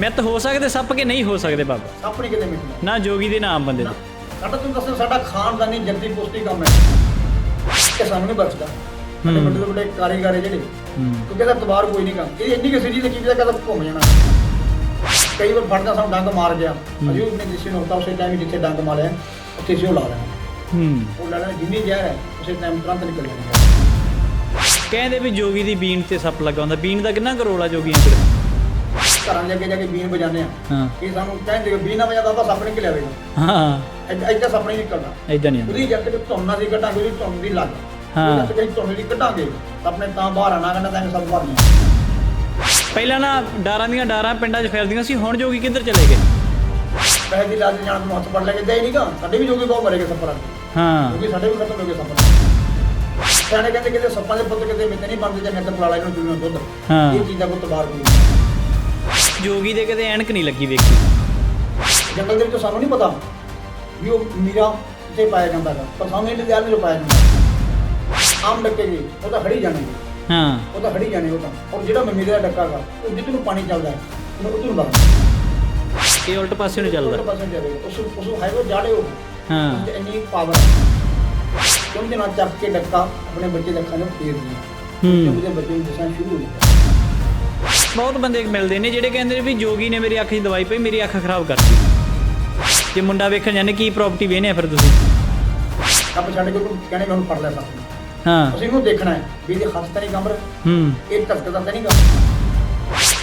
ਮਿੱਤ ਹੋ ਸਕਦੇ ਸੱਪ ਕਿ ਨਹੀਂ ਹੋ ਸਕਦੇ ਬਾਬਾ। ਸੱਪ ਨਹੀਂ ਕਿਤੇ ਮਿਟਣਾ। ਨਾ ਜੋਗੀ ਦੇ ਨਾਮ ਬੰਦੇ ਦੇ। ਸਾਡਾ ਤੁਹਾਨੂੰ ਦੱਸਿਆ ਸਾਡਾ ਖਾਨਦਾਨੀ ਜੱਦੀ ਪੁਸ਼ਤੀ ਕੰਮ ਹੈ। ਕਿ ਸਾਨੂੰ ਨਹੀਂ ਬਚਦਾ। ਸਾਡੇ। ਵੱਡੇ ਤੋਂ ਵੱਡੇ ਕਾਰੀਗਰ ਹੈ। ਜਿਹੜੇ ਕਿਉਂਕਿ ਇਹਦਾ ਤਬਾਰ ਕੋਈ ਨਹੀਂ ਕੰਮ। ਇਹ ਇੰਨੀ ਕਿ ਸਿੱਧੀ ਲੱਗੀ ਵੀ ਕਦਮ ਘੁੰਮ ਜਾਣਾ। ਕਈ ਵਾਰ ਫੜਦਾ ਸਾਨੂੰ ਡੰਗ ਮਾਰ ਗਿਆ। ਅਜੇ ਉਹ ਆਪਣੇ ਜਿਸੇ ਨੂੰ ਹੁੰਦਾ ਉਸੇ ਟਾਈਮ ਜਿੱਥੇ ਡੰਗ ਮਾਰਿਆ ਉੱਥੇ ਸੀ ਉਹ ਲਾ ਲੈਣਾ ਹੂੰ। ਉਹ ਲਾ ਲੈਣਾ ਜਿੰਨੀ ਜ਼ਹਿਰ ਹੈ ਉਸੇ ਟਾਈਮ ਤੁਰੰਤ ਨਿਕਲ ਜਾਣਾ ਕਹਿੰਦੇ ਵੀ ਜੋਗੀ ਦੀ ਬੀਨ ਤੇ ਸੱਪ ਲੱਗਾ ਹੁੰਦਾ। ਬੀਨ ਦਾ ਕਿੰਨਾ ਕੁ ਰੋਲ ਆ ਜੋਗੀਆਂ ਕੋਲ? ਘਰਾਂ ਦੇ ਅੱਗੇ ਜਾ ਕੇ ਬੀਨ ਵਜਾਉਂਦੇ ਆ। ਹਾਂ। ਇਹ ਸਾਨੂੰ ਕਹਿੰਦੇ ਕਿ ਬੀਨ ਨਾ ਵਜਾ ਬਾਬਾ ਸੱਪ ਨਿਕਲਿਆ ਵੇਗਾ ਹਾਂ। ਇੱਦਾਂ ਇੱਦਾਂ ਸੱਪ ਨਹੀਂ ਨਿਕਲਦਾ। ਇਦਾਂ ਨਹੀਂ ਉਹਦੀ ਜੱਟ ਤੇ ਧੁੰਨਾ ਦੀ ਕੱਢਾਂਗੇ ਉਹਦੀ ਧੁੰਨ ਦੀ ਲੱਗ। ਹਾਂ। ਤੇ ਧੁੰਨ ਦੀ ਕੱਢਾਂਗੇ। ਤਾਂ ਆਪਣੇ ਤਾਂ ਬਾਹਰ ਆਣਾ ਕਹਿੰਦਾ ਤਾਂ ਸਭ ਬਾਹਰ ਨਹੀਂ ਪਹਿਲਾਂ ਨਾ ਡਾਰਾਂ ਦੀਆਂ ਡਾਰਾਂ ਪਿੰਡਾਂ 'ਚ ਫਿਰਦੀਆਂ ਸੀ ਹੁਣ ਜੋਗੀ ਕਿੱਧਰ ਚਲੇ ਗਏ? ਪੈਸੇ ਦੀ ਲਾਜ ਜਾਣ ਨੂੰ ਹੱਥ ਪੜ ਲੈ ਕੇ ਦੇ ਨਹੀਂਗਾ ਸਾਡੇ ਵੀ ਜੋਗੀ ਬਹੁਤ ਮਰੇਗੇ ਦੇ ਹਾਂ। ਕਿਉਂਕਿ ਸਾਡੇ ਵੀ ਖਤਮ ਹੋ ਗਏ ਸੱਪਾਂ ਸਿਆਣੇ ਕਹਿੰਦੇ ਕਿਤੇ ਸੱਪਾਂ ਦੇ ਪੁੱਤ ਕਿਤੇ ਮਿੱਤੇ ਨਹੀਂ ਬਣਦੇ ਜਾਂ ਮਿੱਤ ਪਲਾਲਾ ਇਹਨੂੰ ਦੁਨੀਆ ਦੁੱਧ। ਹਾਂ। ਇਹ ਚੀਜ਼ਾਂ ਕੋ ਤਬਾਰ ਕੋਈ ਜੋਗੀ ਦੇ ਕਿਤੇ ਐਨਕ ਨਹੀਂ ਲੱਗੀ ਵੇਖੀ। ਜੰਗਲ ਦੇ ਵਿੱਚ ਸਾਨੂੰ ਨਹੀਂ ਪਤਾ ਵੀ ਉਹ ਮੀਰਾ ਕਿੱਥੇ ਪਾਇਆ ਜਾਂਦਾ ਹੈ ਪਰ ਸਾਨੂੰ ਇਹ ਦਿਆਲ ਵਿੱਚ ਪਾਇਆ ਜਾਂਦਾ ਆਮ ਡੱਕੇ ਜੀ ਉਹ ਤਾਂ ਖੜੀ ਜਾਣੇ ਹਾਂ। ਉਹ ਤਾਂ ਖੜੀ ਜਾਣੇ ਉਹ ਤਾਂ। ਔਰ ਜਿਹੜਾ ਮਮੀਰੇ ਦਾ ਡੱਕਾ ਗਾ ਉਹ ਜਿੱਥੇ ਨੂੰ ਪਾਣੀ ਚੱਲਦਾ ਹੈ ਉਹਨੂੰ ਉਧਰ ਨੂੰ ਲੱਗਦਾ ਇਹ ਉਲਟ ਪਾਸੇ ਨੂੰ ਚੱਲਦਾ। ਉਹ ਪਾਸੇ ਜਾਵੇ ਉਸ ਉਸ ਹਾਈਵੇ ਜਾੜੇ ਉਹ। ਹਾਂ। ਉਹਦੇ ਇੰਨੀ ਪਾਵਰ ਕਿਉਂ ਨਾਲ ਚੱਕ ਕੇ ਡੱਕਾ ਆਪਣੇ ਬੱਚੇ ਦੇ ਅੱਖਾਂ ਨੂੰ ਫੇਰ ਦਿੰਦਾ। ਹੂੰ। ਉਹਦੇ ਬੱਚੇ ਨੂੰ ਦਿਸਣਾ ਸ਼ੁਰੂ ਹੋ ਜਾਂਦਾ। ਬਹੁਤ ਬੰਦੇ ਮਿਲਦੇ ਨੇ ਜਿਹੜੇ ਕਹਿੰਦੇ ਨੇ ਵੀ ਜੋਗੀ ਨੇ ਮੇਰੀ ਅੱਖ 'ਚ ਦਵਾਈ ਪਈ ਮੇਰੀ ਅੱਖ ਖਰਾਬ ਕਰਤੀ ਜੇ ਮੁੰਡਾ ਵੇਖਣ ਜਾਂਦੇ ਕੀ ਪ੍ਰਾਪਰਟੀ ਵੇਨੇ ਫਿਰ ਤੁਸੀਂ? ਆਪਾਂ ਛੱਡ ਕੇ ਉਹਨੂੰ ਕਹਿੰਦੇ ਮੈਂ ਉਹਨੂੰ ਫੜ ਲਿਆ ਸੱਪ ਨੂੰ ਹਾਂ। ਅਸੀਂ ਉਹਨੂੰ ਦੇਖਣਾ ਹੈ ਵੀ ਇਹਦੇ ਹੱਥ ਤਾਂ ਨਹੀਂ ਕੰਬਰ ਹੂੰ। ਇਹ ਧੱਕਦਾ ਤਾਂ ਨਹੀਂ ਗਾ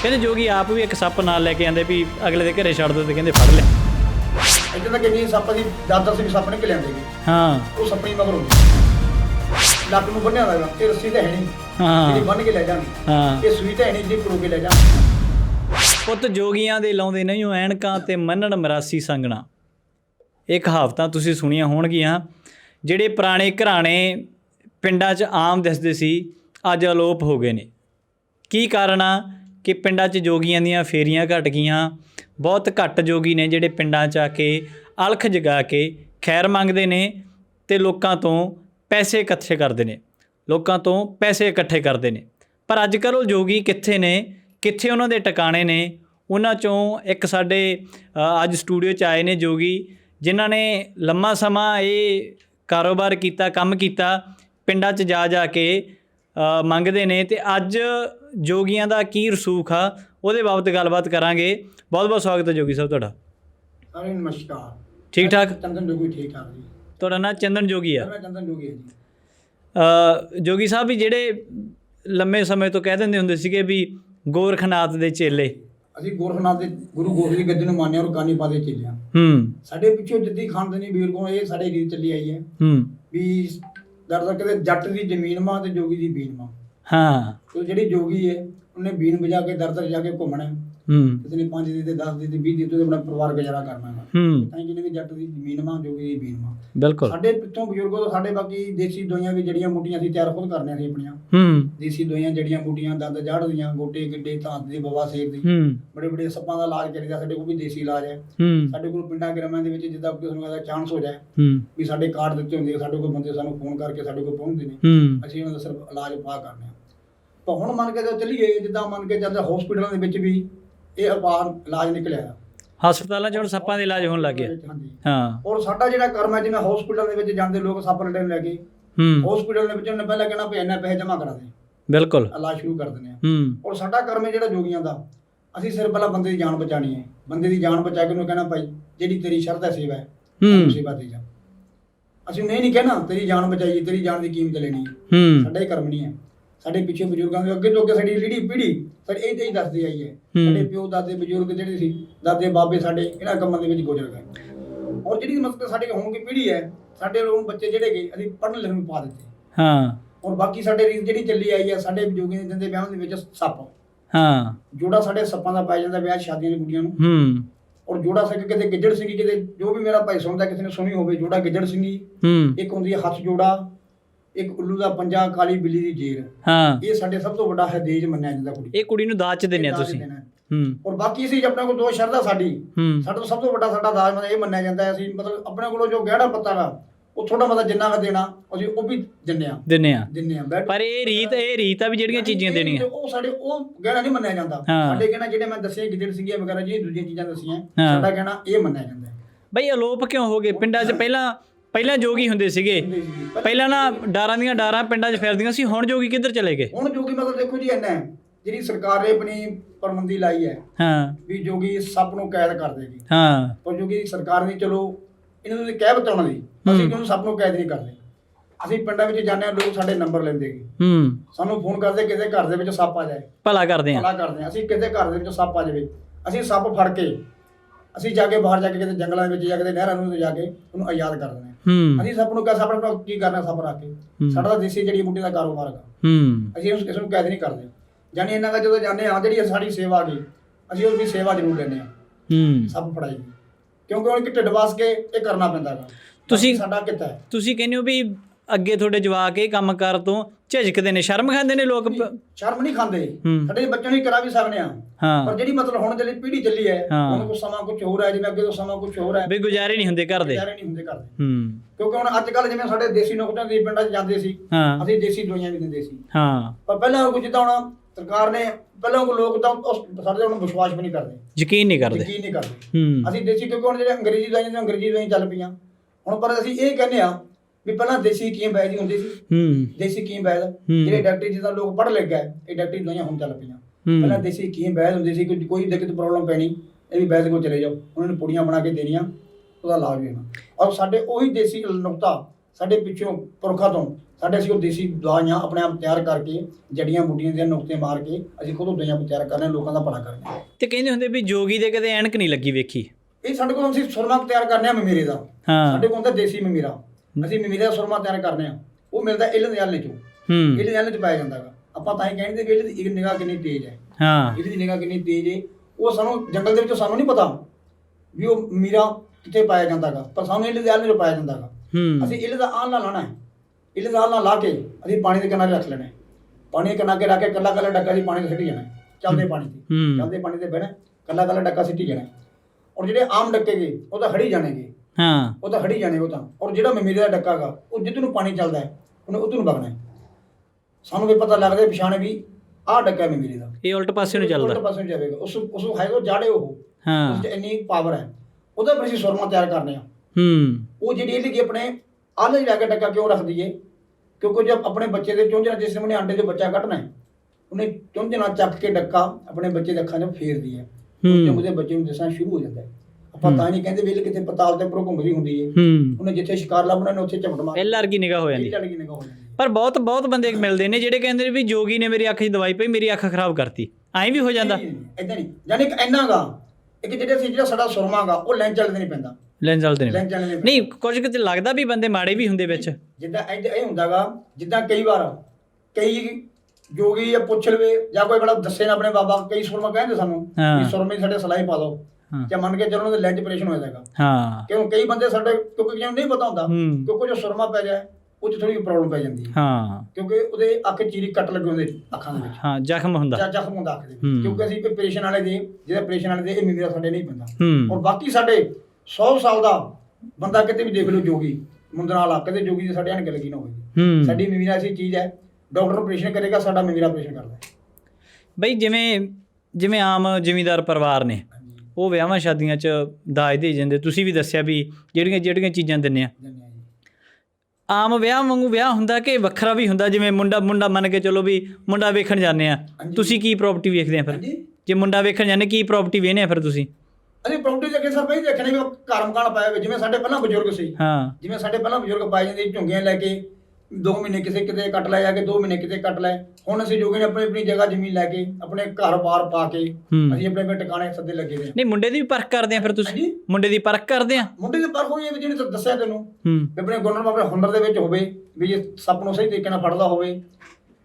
ਕਹਿੰਦੇ ਜੋਗੀ ਆਪ ਵੀ ਇੱਕ ਸੱਪ ਨਾਲ ਲੈ ਕੇ ਆਂਦੇ ਵੀ ਅਗਲੇ ਦੇ ਘਰੇ ਛੱਡ ਦੋ ਤੇ ਕਹਿੰਦੇ ਫੜ ਲੈ। ਇੱਦਾਂ ਤੱਕ ਨਹੀਂ ਸੱਪ ਦੀ ਦਾਦਾ ਸੀ ਵੀ ਸੱਪ ਨਿਕਲ ਆਉਂਦੇ ਨੇ। ਹਾਂ। ਉਹ ਸੱਪਣੀ ਮਗਰ ਹੁੰਦੀ। ਲੱਕ ਨੂੰ ਬੰਨਿਆ ਹੋਇਆ ਇਹ ਰੱਸੀ ਤਾਂ ਹੈ ਨਹੀਂ। ਜਿਹੜੀ ਹਾਂ ਬੰਨ ਕੇ ਲੈ ਜਾਣੀ। ਹਾਂ। ਇਹ ਸੂਈ ਤਾਂ ਹੈ ਨਹੀਂ ਜਿਹੜੀ ਕਰੋ ਕੇ ਲੈ ਜਾਣੀ। ਪੁੱਤ ਜੋਗੀਆਂ ਦੇ ਲਾਉਂਦੇ ਨਹੀਂ ਉਹ ਐਨਕਾਂ ਤੇ ਮੰਨਣ ਮਰਾਸੀ ਸੰਗਣਾ ਇਹ ਕਹਾਵਤਾਂ ਤੁਸੀਂ ਸੁਣੀਆਂ ਹੋਣਗੀਆਂ। ਜਿਹੜੇ ਪੁਰਾਣੇ ਘਰਾਣੇ ਪਿੰਡਾਂ 'ਚ ਆਮ ਦਿਸਦੇ ਸੀ ਅੱਜ ਅਲੋਪ ਹੋ ਗਏ ਨੇ। ਕੀ ਕਾਰਨ ਆ ਕਿ ਪਿੰਡਾਂ 'ਚ ਜੋਗੀਆਂ ਦੀਆਂ ਫੇਰੀਆਂ ਘਟ ਗਈਆਂ? ਬਹੁਤ ਘੱਟ ਜੋਗੀ ਨੇ ਜਿਹੜੇ ਪਿੰਡਾਂ 'ਚ ਆ ਕੇ ਅਲਖ ਜਗਾ ਕੇ ਖੈਰ ਮੰਗਦੇ ਨੇ ਤੇ ਲੋਕਾਂ ਤੋਂ ਪੈਸੇ ਇਕੱਠੇ ਕਰਦੇ ਨੇ ਲੋਕਾਂ ਤੋਂ ਪੈਸੇ ਇਕੱਠੇ ਕਰਦੇ ਨੇ। ਪਰ ਅੱਜ ਕੱਲ੍ਹ ਉਹ ਜੋਗੀ ਕਿੱਥੇ ਨੇ ਕਿੱਥੇ ਉਹਨਾਂ ਦੇ ਟਿਕਾਣੇ ਨੇ ਉਹਨਾਂ ਚੋਂ ਇੱਕ ਸਾਡੇ ਅੱਜ ਸਟੂਡੀਓ 'ਚ ਆਏ ਨੇ ਜੋਗੀ ਜਿਨ੍ਹਾਂ ਨੇ ਲੰਮਾ ਸਮਾਂ ਇਹ ਕਾਰੋਬਾਰ ਕੀਤਾ ਕੰਮ ਕੀਤਾ ਪਿੰਡਾਂ 'ਚ ਜਾ ਜਾ ਕੇ ਮੰਗਦੇ ਨੇ ਤੇ ਅੱਜ ਜੋਗੀਆਂ ਦਾ ਕੀ ਰਸੂਖ ਆ ਉਹਦੇ ਬਾਬਤ ਗੱਲਬਾਤ ਕਰਾਂਗੇ। ਬਹੁਤ ਬਹੁਤ ਸਵਾਗਤ ਹੈ ਜੋਗੀ ਸਾਹਿਬ ਤੁਹਾਡਾ। ਸਾਰੇ ਨਮਸਕਾਰ। ਠੀਕ ਠਾਕ? ਚੰਦਨ ਜੋਗੀ ਠੀਕ ਠਾਕ ਜੀ। ਤੁਹਾਡਾ ਨਾਂ ਚੰਦਨ ਜੋਗੀ ਆ? ਚੰਦਨ ਜੋਗੀ ਹਾਂ ਜੀ। ਅ, ਜੋਗੀ ਸਾਹਿਬ ਵੀ ਜਿਹੜੇ ਲੰਮੇ ਸਮੇਂ ਤੋਂ ਕਹਿ ਦਿੰਦੇ ਹੁੰਦੇ ਸੀਗੇ ਵੀ ਗੋਰਖਨਾਥ ਦੇ ਚੇਲੇ। ਅਸੀਂ ਗੋਰਖਨਾਥ ਦੇ ਗੁਰੂ ਗੋਬਿੰਦ ਜੀ ਗੱਦੀ ਨੂੰ ਮੰਨਿਆ ਔਰ ਗਾਨੀ ਪਾਦੇ ਚੱਲਿਆ ਹੂੰ। ਸਾਡੇ ਪਿੱਛੋਂ ਜੱਦੀ ਖਾਨਦਾਨੀ ਵੀਰ ਕੋਲ ਇਹ ਸਾਡੇ ਰੀਤ ਚੱਲੀ ਆਈ ਹੈ। ਹੂੰ। ਵੀ ਦਰਦ ਕਿਤੇ ਜੱਟ ਦੀ ਜ਼ਮੀਨ ਮਾਂ ਤੇ ਜੋਗੀ ਦੀ ਬੀਨ ਮਾਂ। ਹਾਂ। ਤੇ ਜਿਹੜੀ ਜੋਗੀ ਹੈ ਉਹਨੇ ਬੀਨ ਵਜਾ ਕੇ ਦਰ ਦਰ ਜਾ ਕੇ ਘੁੰਮਣਾ ਹੈ। ਹੂੰ। ਕਿਸੇ ਨੇ 5 ਦੀ ਤੇ 10 ਦੀ ਤੇ 20 ਦੀ ਤੇ ਆਪਣਾ ਪਰਿਵਾਰ ਗੁਜ਼ਾਰਾ ਕਰਨਾ ਹੈ ਹੂੰ। ਤਾਂ ਜਿਹਨੇ ਵੀ ਜੱਟ ਦੀ ਜ਼ਮੀਨ ਮਾਂ ਜੋਗੀ ਦੀ ਬੀਨ ਮਾਂ ਬਿਲਕੁਲ। ਸਾਡੇ ਪਿੱਛੋਂ ਬਜ਼ੁਰਗੋ ਤੋਂ ਸਾਡੇ ਬਾਕੀ ਦੇਸੀ ਦਵਾਈਆਂ ਵੀ ਜੜੀਆਂ ਬੂਟੀਆਂ ਸੀ ਤਿਆਰ ਖੁਦ ਕਰਨੀਆਂ ਸੀ ਆਪਣੀਆਂ। ਹੂੰ। ਦੇਸੀ ਦਵਾਈਆਂ ਜੜੀਆਂ ਬੂਟੀਆਂ ਦੰਦ ਜਾੜ ਦੀਆਂ ਗੋਟੇ ਗਿੱਡੇ ਧਾਤ ਦੀ ਬਵਾ ਸੇਰ ਦੀ। ਹੂੰ। ਬੜੇ ਬੜੇ ਸੱਪਾਂ ਦਾ ਇਲਾਜ ਕਰੀਦਾ ਸਾਡੇ ਕੋਲ ਵੀ ਦੇਸੀ ਇਲਾਜ ਹੈ। ਹੂੰ। ਸਾਡੇ ਕੋਲ ਪਿੰਡਾਂ ਗ੍ਰਾਮਾਂ ਦੇ ਵਿੱਚ ਜਿੱਦਾਂ ਕਿਸੇ ਨੂੰ ਇਹਦਾ ਚਾਂਸ ਹੋ ਜਾਏ ਹੂੰ। ਵੀ ਸਾਡੇ ਕਾਰਡ ਦਿੱਤੇ ਹੁੰਦੇ ਆ, ਸਾਡੇ ਕੋਲ ਬੰਦੇ ਸਾਨੂੰ ਫੋਨ ਕਰਕੇ ਸਾਡੇ ਕੋਲ ਪਹੁੰਚਦੇ ਨੇ। ਅਸੀਂ ਉਹਨਾਂ ਦਾ ਸਿਰਫ ਇਲਾਜ ਪਾ ਕਰਨੇ ਆ ਪਰ ਹੁਣ ਮੰਨ ਕੇ ਜਦੋਂ ਚੱਲੀਏ ਜਿੱਦਾਂ ਮੰਨ ਕੇ ਚੱਲਦਾ ਹਸਪੀਟਲਾਂ ਦੇ ਵਿੱਚ ਵੀ ਇਹ ਅਪਾਰ ਇਲਾਜ ਨਿਕਲਿਆ। ਹਸਪਤਾਲਾਂ 'ਚ ਹੁਣ ਸੱਪਾਂ ਦੇ ਇਲਾਜ ਹੋਣ ਲੱਗ ਗਿਆ। ਹਾਂਜੀ। ਹਾਂ। ਔਰ ਸਾਡਾ ਜਿਹੜਾ ਕਰਮ ਹੈ ਜਿਵੇਂ ਹਸਪੀਟਲ ਦੇ ਵਿੱਚ ਜਾਂਦੇ ਲੋਕ ਸੱਪ ਲੜੇ ਨੂੰ ਲੈ ਕੇ ਹੂੰ। ਹਸਪੀਟਲ ਦੇ ਵਿੱਚ ਉਹਨੇ ਪਹਿਲਾਂ ਕਹਿਣਾ ਵੀ ਇੰਨਾ ਪੈਸੇ ਜਮ੍ਹਾਂ ਕਰਾ ਦੇ। ਬਿਲਕੁਲ। ਇਲਾਜ ਸ਼ੁਰੂ ਕਰ ਦਿੰਦੇ ਆ। ਹੂੰ। ਔਰ ਸਾਡਾ ਕਰਮ ਹੈ ਜਿਹੜਾ ਜੋਗੀਆਂ ਦਾ। ਅਸੀਂ ਸਿਰਫ ਪਹਿਲਾਂ ਬੰਦੇ ਦੀ ਜਾਨ ਬਚਾਣੀ ਹੈ। ਬੰਦੇ ਦੀ ਜਾਨ ਬਚਾ ਕੇ ਉਹਨੂੰ ਕਹਿਣਾ ਭਾਈ ਜਿਹੜੀ ਤੇਰੀ ਸ਼ਰਧਾ ਸੇਵਾ ਹੈ ਹੂੰ। ਤੈਨੂੰ ਸੇਵਾ ਦੇ ਜਾ। ਅਸੀਂ ਨਹੀਂ ਨਹੀਂ ਕਹਿਣਾ ਤੇਰੀ ਜਾਨ ਬਚਾਈਏ ਤੇਰੀ ਜਾਨ ਦੀ ਕੀਮਤ ਲੈਣੀ ਹੈ। ਹੂੰ। ਸਾਡਾ ਹੀ ਕਰਮ ਨਹੀਂ ਹੈ। ਸਾਡੇ ਪਿੱਛੇ ਬਜ਼ੁਰਗਾਂ ਦੇ ਅੱਗੇ ਤੋਂ ਅੱਗੇ ਸਾਡੀ ਲੀੜੀ ਪੀੜੀ ਸਾਡੇ ਇਹ ਤੇ ਹੀ ਦੱਸਦੀ ਆਈ ਹੈ। ਹੂੰ। ਸਾਡੇ ਪਿਓ ਦਾਦੇ ਬਜ਼ੁਰਗ ਜਿਹੜੇ ਸੀ ਦਾਦੇ ਬਾਬੇ ਸਾਡੇ ਇਹਨਾਂ ਕੰਮਾਂ ਦੇ ਵਿੱਚ ਗੁਜ਼ਰ ਗਏ। ਔਰ ਜਿਹੜੀ ਮਤਲਬ ਸਾਡੇ ਹੁਣ ਦੀ ਪੀੜੀ ਹੈ ਸਾਡੇ ਲੋਕ ਬੱਚੇ ਜਿਹੜੇ ਗਏ ਅਸੀਂ ਪੜ੍ਹਨ ਲਿਖਣ ਨੂੰ ਪਾ ਦਿੱਤੇ। ਹਾਂ। ਔਰ ਬਾਕੀ ਸਾਡੇ ਰੀਤ ਜਿਹੜੀ ਚੱਲੀ ਆਈ ਹੈ ਸਾਡੇ ਬਜ਼ੁਰਗਾਂ ਦੇ ਦਿੰਦੇ ਵਿਆਹਾਂ ਦੇ ਵਿੱਚ ਸੱਪ। ਹਾਂ। ਜੋੜਾ ਸਾਡੇ ਸੱਪਾਂ ਦਾ ਪਾਇਆ ਜਾਂਦਾ ਵਿਆਹ ਸ਼ਾਦੀਆਂ ਦੀ ਕੁੜੀਆਂ ਨੂੰ। ਹੂੰ। ਔਰ ਜੋੜਾ ਸਿੰਘ ਕਿਤੇ ਗਿੱਜੜ ਸਿੰਘੀ ਕਿਤੇ ਜੋ ਵੀ ਮੇਰਾ ਭਾਈ ਸੁਣਦਾ ਕਿਸੇ ਨੇ ਸੁਣੀ ਹੋਵੇ ਜੋੜਾ ਗਿੱਜੜ ਸਿੰਘੀ ਹੂੰ। ਇੱਕ ਹੁੰਦੀ ਹੈ ਹੱਥ ਜੋੜਾ ਇੱਕ ਉੱਲੂ ਦਾ ਪੰਜਾ ਕਾਲੀ ਬਿੱਲੀ ਦੀ ਜੇਰ। ਹਾਂ। ਇਹ ਸਾਡੇ ਸਭ ਤੋਂ ਵੱਡਾ ਹਦੇਜ ਮੰਨਿਆ ਜਾਂਦਾ ਕੁੜੀ। ਇਹ ਕੁੜੀ ਨੂੰ ਦਾਜ 'ਚ ਦਿੰਦੇ ਆ ਤੁਸੀਂ। ਹੈ। ਔਰ ਬਾਕੀ ਸੀ ਆਪਣੇ ਕੋਲ ਦੋ ਸ਼ਰਧਾ ਸਾਡੀ। ਸਾਡੇ ਤੋਂ ਸਭ ਤੋਂ ਵੱਡਾ ਸਾਡਾ ਦਾਜ ਮਤਲਬ ਇਹ ਮੰਨਿਆ ਜਾਂਦਾ ਹੈ। ਅਸੀਂ ਮਤਲਬ ਆਪਣੇ ਕੋਲੋਂ ਜੋ ਗਹਿਣਾ ਪੱਤਾ ਗਾ ਉਹ ਥੋੜਾ ਮਤਾ ਜਿੰਨਾ ਵਾ ਦੇਣਾ ਅਸੀਂ ਉਹ ਵੀ ਦਿੰਨੇ ਆ ਦਿੰਨੇ ਆ ਦਿੰਨੇ ਆ ਪਰ ਇਹ ਰੀਤ ਇਹ ਰੀਤ ਆ ਵੀ ਜਿਹੜੀਆਂ ਚੀਜ਼ਾਂ ਦੇਣੀਆਂ। ਉਹ ਸਾਡੇ ਉਹ ਗਹਿਣਾ ਨਹੀਂ ਮੰਨਿਆ ਜਾਂਦਾ। ਸਾਡੇ ਗਹਿਣਾ ਜਿਹੜੇ ਮੈਂ ਦੱਸੇ ਗਿੱਦੜ ਸਿੰਘੀਆਂ ਵਗੈਰਾ ਜੀ ਦੂਜੀਆਂ ਚੀਜ਼ਾਂ ਦੱਸੀਆਂ। ਸਾਡਾ ਗਹਿਣਾ ਇਹ ਮੰਨਿਆ ਜਾਂਦਾ। ਬਈ ਅਲੋਪ ਕਿਉਂ ਹੋ ਗਏ? ਪਿੰਡਾਂ 'ਚ ਪਹਿਲਾਂ ਪਹਿਲਾਂ ਜੋਗੀ ਹੁੰਦੇ ਸੀਗੇ। ਪਹਿਲਾਂ ਨਾ ਡਾਰਾਂ ਦੀਆਂ ਡਾਰਾਂ ਪਿੰਡਾਂ 'ਚ ਫਿਰਦੀਆਂ ਸੀ ਹੁਣ ਜੋਗੀ ਕਿੱਧਰ ਚਲੇ ਗਏ? ਹੁਣ ਜੋ ਕਿ ਮਤਲਬ ਦੇਖੋ ਜੀ ਇੰਨਾ ਹੈ ਜਿਹੜੀ ਸਰਕਾਰ ਨੇ ਆਪਣੀ ਪਰਮੰਦੀ ਲਾਈ ਹੈ ਹਾਂ। ਵੀ ਜੋਗੀ ਸਭ ਨੂੰ ਕੈਦ ਕਰ ਦੇਗੀ। ਹਾਂ। ਪਰ ਜੋ ਕਿ ਸਰਕਾਰ ਨੇ ਚਲੋ ਇਹਨਾਂ ਨੂੰ ਕਹਿ ਬਤਾਉਣ ਦੀ ਅਸੀਂ ਕਿਉਂ ਸਭ ਨੂੰ ਕੈਦ ਨਹੀਂ ਕਰਦੇ? ਅਸੀਂ ਪਿੰਡਾਂ ਵਿੱਚ ਜਾਂਦੇ ਹਾਂ ਲੋਕ ਸਾਡੇ ਨੰਬਰ ਲੈਂਦੇ ਹੈਗੇ ਹੂੰ। ਸਾਨੂੰ ਫੋਨ ਕਰਦੇ ਕਿਸੇ ਘਰ ਦੇ ਵਿੱਚ ਸੱਪ ਆ ਜਾਏ। ਭਲਾ ਕਰਦੇ ਆ ਭਲਾ ਕਰਦੇ ਹਾਂ। ਅਸੀਂ ਕਿਸੇ ਘਰ ਦੇ ਵਿੱਚ ਸੱਪ ਆ ਜਾਵੇ। ਅਸੀਂ ਸੱਪ ਫੜ ਕੇ ਅਸੀਂ ਜਾ ਕੇ ਬਾਹਰ ਜਾ ਕੇ ਕਿਤੇ ਜੰਗਲਾਂ ਦੇ ਵਿੱਚ ਜਾ ਕੇ ਨਹਿਰਾਂ ਨੂੰ ਜਾ ਕੇ ਉਹਨੂੰ ਆਜ਼ਾਦ ਕਰ ਦਿੰਦੇ ਹਾਂ। ਅਸੀਂ ਸੱਪ ਨੂੰ ਕਹ ਸੱਪ ਨੂੰ ਕੀ ਕਰਨਾ ਸੱਪ ਰੱਖ ਕੇ। ਸਾਡਾ ਤਾਂ ਦੇਸੀ ਜੜੀ ਬੂਟੀ ਦਾ ਕਾਰੋਬਾਰ ਹੈਗਾ। ਹੂੰ। ਅਸੀਂ ਉਸ ਕਿਸੇ ਨੂੰ ਕੈਦ ਨਹੀਂ ਕਰਦੇ। ਜਾਨੀ ਇਹਨਾਂ ਦਾ ਜਦੋਂ ਜਾਂਦੇ ਆ ਜਿਹੜੀ ਸਾਡੀ ਸੇਵਾ ਆ ਗਈ ਅਸੀਂ ਉਸ ਸੇਵਾ ਜ਼ਰੂਰ ਲੈਂਦੇ ਆ ਹੂੰ। ਸੱਪ ਫੜਾਈ। ਕਿਉਂਕਿ ਉਹ ਇੱਕ ਢਿੱਡ ਵਾਸ ਕੇ ਇਹ ਕਰਨਾ ਪੈਂਦਾ ਹੈਗਾ। ਤੁਸੀਂ- ਸਾਡਾ ਕਿੱਤਾ ਹੈ। ਤੁਸੀਂ ਕਹਿੰਦੇ ਹੋ ਵੀ ਅੱਗੇ ਤੁਹਾਡੇ ਜਵਾਕ ਇਹ ਕੰਮ ਕਰ ਤੋਂ ਝਿਜਕਦੇ ਨੇ ਸ਼ਰਮ ਖਾਂਦੇ ਨੇ ਲੋਕ? ਸ਼ਰਮ ਨਹੀਂ ਖਾਂਦੇ। ਸਾਡੇ ਬੱਚਿਆਂ ਨੂੰ ਕਰਾ ਵੀ ਸਕਦੇ ਆ ਪਰ ਜਿਹੜੀ ਮਤਲਬ ਹੁਣ ਜਿਹੜੀ ਪੀੜ੍ਹੀ ਚੱਲੀ ਹੈ। ਹੁਣ ਕੁਝ ਸਮਾਂ ਕੁਝ ਹੋਰ ਹੈ ਜਿਵੇਂ ਅੱਗੇ ਤੋਂ ਸਮਾਂ ਕੁਝ ਹੋਰ ਹੈ। ਵੀ ਗੁਜ਼ਾਰੇ ਨਹੀਂ ਹੁੰਦੇ ਘਰ ਦੇ। ਵਿਚਾਰੇ ਨਹੀਂ ਹੁੰਦੇ ਕਰਦੇ ਹੂੰ। ਕਿਉਂਕਿ ਹੁਣ ਅੱਜ ਕੱਲ ਜਿਵੇਂ ਸਾਡੇ ਦੇਸੀ ਨੁਕਤਿਆਂ ਦੇ ਪਿੰਡਾਂ 'ਚ ਜਾਂਦੇ ਸੀ ਅਸੀਂ ਦੇਸੀ ਦਵਾਈਆਂ ਵੀ ਦਿੰਦੇ ਸੀ। ਹਾਂ। ਪਰ ਪਹਿਲਾਂ ਕੁਝ ਜਿੱਦਾਂ ਹੁਣ ਸਰਕਾਰ ਨੇ ਪਹਿਲਾਂ ਕੋ ਲੋਕ ਤਾਂ ਉਸ ਸਾਡੇ ਤੇ ਹੁਣ ਵਿਸ਼ਵਾਸ ਵੀ ਨਹੀਂ ਕਰਦੇ। ਯਕੀਨ ਨਹੀਂ ਕਰਦੇ। ਯਕੀਨ ਨਹੀਂ ਕਰਦੇ। ਹੂੰ। ਅਸੀਂ ਦੇਸੀ ਕਿਉਂਕਿ ਹੁਣ ਜਿਹੜੇ ਅੰਗਰੇਜ਼ੀ ਦਵਾਈਆਂ ਨੇ ਅੰਗਰੇਜ਼ੀ ਦਵਾਈਆਂ ਚੱਲ ਪਈਆਂ। ਹੁਣ ਪਰ ਅਸੀਂ ਇਹ ਕਹਿੰਦੇ ਆ ਵੀ ਪਹਿਲਾਂ ਦੇਸੀ ਕੀਮ ਵੈਦ ਹੀ ਹੁੰਦੀ ਸੀ। ਹੂੰ। ਦੇਸੀ ਕੀਮ ਵੈਦ। ਜਿਹੜੇ ਡਾਕਟਰੀ ਜਿੱਦਾਂ ਲੋਕ ਪੜ੍ਹ ਲਿਖ ਗਏ ਇਹ ਡਾਕਟਰੀ ਦਵਾਈਆਂ ਹੁਣ ਚੱਲ ਪਈਆਂ। ਪਹਿਲਾਂ ਦੇਸੀ ਕੀਮ ਵੈਦ ਹੁੰਦੀ ਸੀ ਕਿ ਕੋਈ ਦਿੱਕਤ ਪ੍ਰੋਬਲਮ ਪੈਣੀ ਇਹ ਵੀ ਵੈਦ ਕੋਲ ਚਲੇ ਜਾਓ। ਉਹਨਾਂ ਨੇ ਪੁੜੀਆਂ ਬਣਾ ਕੇ ਦੇਣੀਆਂ ਉਹਦਾ ਇਲਾਜ ਹੋਣਾ। ਔਰ ਸਾਡੇ ਉਹੀ ਦੇਸੀ ਨੁਕਤਾ ਸਾਡੇ ਪਿੱਛੋਂ ਪੁਰਖਾਂ ਤੋਂ ਸਾਡੇ ਅਸੀਂ ਉਹ ਦੇਸੀ ਦਵਾਈਆਂ ਆਪਣੇ ਆਪ ਤਿਆਰ ਕਰਕੇ ਜੜੀਆਂ ਬੂਟੀਆਂ ਦੇ ਨੁਕਤੇ ਮਾਰ ਕੇ ਅਸੀਂ ਖੁਦ ਉਹ ਦਵਾਈਆਂ ਤਿਆਰ ਕਰਨੇ ਲੋਕਾਂ ਦਾ ਭਲਾ ਕਰਨੇ ਤੇ ਕਹਿੰਦੇ ਹੁੰਦੇ ਵੀ ਜੋਗੀ ਦੇ ਕਦੇ ਐਨਕ ਨਹੀਂ ਲੱਗੀ ਵੇਖੀ। ਇਹ ਸਾਡੇ ਕੋਲ ਅਸੀਂ ਸੁਰਮਾ ਤਿਆਰ ਕਰਨੇ ਆ ਮਮੀਰੇ ਦਾ। ਹਾਂ। ਸਾਡੇ ਕੋਲ ਹੁੰਦਾ ਦੇਸੀ ਮਮੀਰਾ। ਅਸੀਂ ਮਮੀਰੇ ਦਾ ਸੁਰਮਾ ਤਿਆਰ ਕਰਨੇ ਆ ਉਹ ਮਿਲਦਾ ਇਲਨ ਦੇ ਚੋਂ। ਹੂੰ। ਇਹਦੇ ਨਾਲ ਚ ਪਾਇਆ ਜਾਂਦਾ ਗਾ। ਆਪਾਂ ਤਾਂ ਹੀ ਕਹਿੰਦੇ ਵੀ ਇਹਦੀ ਇੱਕ ਨਿਗਾਹ ਕਿੰਨੀ ਤੇਜ਼ ਹੈ। ਹਾਂ। ਇਹਦੀ ਨਿਗਾਹ ਕਿੰਨੀ ਤੇਜ਼ ਹੈ। ਉਹ ਸਾਨੂੰ ਜੰਗਲ ਦੇ ਵਿੱਚੋਂ ਸਾਨੂੰ ਨਹੀਂ ਪਤਾ ਵੀ ਉਹ ਮੀਰਾ ਕਿੱਥੇ ਪਾਇਆ ਜਾਂਦਾਗਾ ਪਰ ਸਾਨੂੰ ਇਹਦੇ ਨਾਲ ਨਹੀਂ ਪਾਇਆ ਜਾਂਦਾਗਾ ਹੂੰ। ਅਸੀਂ ਇਹਦੇ ਦਾ ਆਲ ਨਾਲ ਲਾਣਾ ਹੈ। ਇਹਦੇ ਦਾ ਆਲ ਨਾਲ ਲਾ ਕੇ ਅਸੀਂ ਪਾਣੀ ਦੇ ਕਿਨਾਰੇ ਰੱਖ ਲੈਣਾ ਹੈ। ਪਾਣੀ ਦੇ ਕਿਨਾਰੇ ਰੱਖ ਕੇ ਕੱਲਾ ਕੱਲਾ ਡੱਕਾ ਅਸੀਂ ਪਾਣੀ 'ਚ ਸਿੱਟੀ ਜਾਣਾ। ਚੱਲਦੇ ਪਾਣੀ ਤੇ। ਚੱਲਦੇ ਪਾਣੀ ਤੇ ਬਹਿਣਾ ਕੱਲਾ ਕੱਲਾ ਡੱਕਾ ਸਿੱਟੀ ਜਾਣਾ। ਔਰ ਜਿਹੜੇ ਆਮ ਡੱਕੇ ਗਏ ਉਹ ਤਾਂ ਹੜੀ ਜਾਣਗੇ। ਹਾਂ। ਉਹ ਤਾਂ ਹੜੀ ਜਾਣੇ ਉਹ ਤਾਂ। ਔਰ ਜਿਹੜਾ ਮਮੀਰੇ ਦਾ ਡੱਕਾ ਗਾ ਉਹ ਜਿੱਧਰ ਨੂੰ ਪਾਣੀ ਚੱਲਦਾ ਹੈ ਉਹਨੇ ਉਧਰ ਨੂੰ ਵਗਣਾ ਹੈ। ਸਾਨੂੰ ਵੀ ਪਤਾ ਲੱਗਦਾ ਪਛਾਣੇ ਵੀ ਆਹ ਡੱਕਾ ਹੈ ਮਮੀਰੇ ਦਾ। ਇਹ ਉਲਟ ਪਾਸੇ ਨੂੰ ਉਲਟ ਚੱਲਦਾ। ਪਾਸੇ ਨੂੰ ਜਾਵੇਗਾ। ਉਸ ਉਸ ਨੂੰ ਹੈਗਾ ਜਾੜੇ ਉਹ। ਹਾਂ। ਉਸ 'ਚ ਇੰਨੀ ਪਾਵਰ ਹੈ। ਉਹਦਾ ਫਿਰ ਅਸੀਂ ਸੁਰਮਾ ਤਿਆਰ ਕਰਨੇ ਆ। ਹੂੰ। ਉਹ ਜਿਹੜੀ ਇਹਦੀ ਆਪਣੇ ਆਲੇ ਜਾ ਕੇ ਡੱਕਾ ਕਿਉਂ ਰੱਖ ਦਈਏ? ਕਿਉਂਕਿ ਜਦ ਆਪਣੇ ਬੱਚੇ ਦੇ ਚੁੰਝਣਾ ਜਿਸ ਨੇ ਆਂਡੇ ਦੇ ਬੱਚਾ ਕੱਢਣਾ ਹੈ ਉਹਨੇ ਚੁੰਝਣਾ ਚੱਕ ਕੇ ਡੱਕਾ ਆਪਣੇ ਬੱਚੇ ਦੇ ਅੱਖਾਂ 'ਚ ਫੇਰਦੀ ਹੈ। ਹੂੰ। ਤੇ ਉਹਦੇ ਬੱਚੇ ਨੂੰ ਦਿਸਣਾ ਸ਼ੁਰੂ ਹੋ ਜਾਂਦਾ ਹੈ। ਆਪਾਂ ਤਾਂ ਨਹੀਂ ਕਹਿੰਦੇ ਵੀ ਇਹ ਕਿਤੇ ਪਤਾਲ ਤੇ ਉੱਪਰ ਘੁੰਮਦੀ ਹੁੰਦੀ ਹੂੰ। ਉਹਨੇ ਜਿੱਥੇ ਸ਼ਿਕਾਰ ਲੱਭਣਾ ਨੇ ਉੱਥੇ ਝਪਟ ਮਾਰ ਪਹਿਲਾਂ ਵਰਗੀ ਨਿਗਾਹ ਹੋ ਇਹ ਜਾਂਦੀ। ਨਿਗਾਹ ਹੋ ਪਰ ਬਹੁਤ ਬਹੁਤ ਬੰਦੇ ਮਿਲਦੇ ਨੇ ਜਿਹੜੇ ਕਹਿੰਦੇ ਨੇ ਵੀ ਜੋਗੀ ਨੇ ਮੇਰੀ ਅੱਖ 'ਚ ਦਵਾਈ ਪਈ ਮੇਰੀ ਅੱਖ ਖਰਾਬ ਕਰਤੀ। ਐਂ ਵੀ ਹੋ ਜਾਂਦਾ। ਇਦਾਂ ਨਹੀਂ ਯਾਨੀ ਕਿ ਇੰਨਾ ਗਾ ਇੱਕ ਜਿਹੜੇ ਅਸੀਂ ਜਿਹੜਾ ਸਾਡਾ ਸੁਰਮਾ ਗਾ ਉਹ ਲੈਂ ਚੱਲਦੇ ਨਹੀਂ ਪੈਂਦਾ। ਲੈਂਸ ਚੱਲਦੇ ਨੇ ਲੈਂ ਚੱਲਦੇ ਨਹੀਂ। ਨਹੀਂ ਕੁਝ ਕਿਤੇ ਲੱਗਦਾ ਵੀ ਬੰਦੇ ਮਾੜੇ ਵੀ ਹੁੰਦੇ ਵਿੱਚ। ਜਿੱਦਾਂ ਇਹ ਇਹ ਹੁੰਦਾਗਾ ਜਿੱਦਾਂ ਕਈ ਵਾਰ ਕਈ ਜੋਗੀ ਜਾਂ ਪੁੱਛ ਲਵੇ ਜਾਂ ਕੋਈ ਬੜਾ ਦੱਸੇ ਨਾ ਆਪਣੇ ਬਾਬਾ ਕਈ ਸੁਰਮਾ ਕਹਿੰਦੇ ਸਾਨੂੰ। ਵੀ ਸੁਰਮੇ ਸਾਡੇ ਸਲਾਈ ਪਾ ਦਿਓ। ਜਾਂ ਮੰਨ ਕੇ ਚੱਲੋ ਉਹਨਾਂ ਦੇ ਲੈਂਜ ਆਪਰੇਸ਼ਨ ਹੋ ਜਾਏਗਾ। ਹਾਂ। ਕਿਉਂ ਕਈ ਬੰਦੇ ਸਾਡੇ ਕਿਉਂਕਿ ਜਿਹਨੂੰ ਨਹੀਂ ਪਤਾ ਹੁੰਦਾ। ਕਿਉਂਕਿ ਜੋ ਸੁਰਮਾ ਪੈ ਜਾਏ ਉਹ 'ਚ ਥੋੜੀ ਪ੍ਰੋਬਲਮ ਪੈ ਜਾਂਦੀ ਹੈ। ਹਾਂ। ਕਿਉਂਕਿ ਉਹਦੇ ਅੱਖ ਚੀਰੀ ਕੱਟ ਲੱਗੇ ਹੁੰਦੇ ਅੱਖਾਂ ਦੇ ਵਿੱਚ। ਹਾਂ ਜ਼ਖਮ ਹੁੰਦਾ। ਜਾਂ ਜ਼ਖਮ ਹੁੰਦਾ ਅੱਖ ਦੇ। ਵਿੱਚ। ਕਿਉਂਕਿ ਅਸੀਂ ਆਪਰੇਸ਼ਨ ਵਾਲੇ ਦੇ ਜਿਹੜੇ ਆਪਰੇਸ਼ਨ ਵਾਲੇ ਦੇ ਇਹ ਮੀਰਾ ਸਾਡੇ ਨਹੀਂ ਪੈਂਦਾ। ਔਰ ਬਾਕੀ ਸਾਡੇ 100 ਸਾਲ ਦਾ ਬੰਦਾ ਕਿਤੇ ਵੀ ਦੇਖ ਲਓ ਜੋਗੀ ਮੁੰਦਰਾ ਵਾਲਾ ਕਦੇ ਜੋਗੀ ਦੇ ਸਾਡੇ ਅਣਕ ਲੱਗੀ ਨਾ ਹੋਵੇ। ਸਾਡੀ ਮਮੀਰਾ ਐਸੀ ਚੀਜ਼ ਹੈ ਡਾਕਟਰ ਆਪਰੇਸ਼ਨ ਕਰੇਗਾ ਸਾਡਾ ਮਮੀਰਾ ਆਪਰੇਸ਼ਨ ਕਰਦਾ ਬਈ ਜਿਵੇਂ ਜਿਵੇਂ ਆਮ ਜ਼ਿਮੀਂਦਾਰ ਪਰਿਵਾਰ ਨੇ ਉਹ ਵਿਆਹਾਂ ਸ਼ਾਦੀਆਂ 'ਚ ਦਾਜ ਦੇ ਜਾਂਦੇ। ਤੁਸੀਂ ਵੀ ਦੱਸਿਆ ਵੀ ਜਿਹੜੀਆਂ ਜਿਹੜੀਆਂ ਚੀਜ਼ਾਂ ਦਿੰਨੇ ਆ। ਆਮ ਵਿਆਹ ਵਾਂਗੂ ਵਿਆਹ ਹੁੰਦਾ ਕਿ ਵੱਖਰਾ ਵੀ ਹੁੰਦਾ? ਜਿਵੇਂ ਮੁੰਡਾ ਮੁੰਡਾ ਮੰਨ ਕੇ ਚਲੋ ਵੀ ਮੁੰਡਾ ਵੇਖਣ ਜਾਂਦੇ ਆ। ਤੁਸੀਂ ਕੀ ਪ੍ਰਾਪਰਟੀ ਵੇਖਦੇ ਆ ਫਿਰ? ਜੇ ਮੁੰਡਾ ਵੇਖਣ ਜਾਂਦੇ ਕੀ ਪ੍ਰਾਪਰਟੀ ਵੇਖਦੇ ਆ ਫਿਰ ਤੁਸੀਂ? ਅਸੀਂ ਪ੍ਰਾਪਰਟੀ ਅੱਗੇ ਸਰ ਪਹਿਲਾਂ ਦੇਖਣੇ ਵੀ ਮਕਾਨ ਪਾਇਆ ਜਿਵੇਂ ਸਾਡੇ ਪਹਿਲਾਂ ਬਜ਼ੁਰਗ ਸੀ। ਹਾਂ। ਜਿਵੇਂ ਸਾਡੇ ਪਹਿਲਾਂ ਬਜ਼ੁਰਗ ਪਾਏ ਜਾਂਦੇ ਝੁੰਗੀਆਂ ਲੈ ਕੇ 2 ਮਹੀਨੇ ਕਿਸੇ ਕਿਤੇ ਕੱਟ ਲਏ ਜਾ ਕੇ 2 ਮਹੀਨੇ ਕਿਤੇ ਕੱਟ ਲਏ। ਹੁਣ ਅਸੀਂ ਜੋਗੇ ਨੇ ਆਪਣੀ ਆਪਣੀ ਜਗ੍ਹਾ ਜ਼ਮੀਨ ਲੈ ਕੇ ਆਪਣੇ ਘਰ-ਬਾਰ ਪਾ ਕੇ ਹੂੰ। ਅਸੀਂ ਆਪਣੇ ਆਪਣੇ ਟਿਕਾਣੇ ਸੱਦੇ ਲੱਗੇ ਹਾਂ ਨਹੀਂ ਮੁੰਡੇ ਦੀ ਵੀ ਪਰਖ ਕਰਦੇ ਆ ਫਿਰ ਤੁਸੀਂ। ਹਾਂਜੀ। ਮੁੰਡੇ ਦੀ ਪਰਖ ਕਰਦੇ ਆ। ਮੁੰਡੇ ਦੇ ਪਰ ਹੋਈ ਹੈ ਵੀ ਜਿਹਨੇ ਤਾਂ ਦੱਸਿਆ ਤੈਨੂੰ ਹੂੰ। ਵੀ ਆਪਣੇ ਗੁਣ ਆਪਣੇ ਹੁਨਰ ਦੇ ਵਿੱਚ ਹੋਵੇ ਵੀ ਜੇ ਸੱਪ ਨੂੰ ਸਹੀ ਤਰੀਕੇ ਨਾਲ ਫੜਦਾ ਹੋਵੇ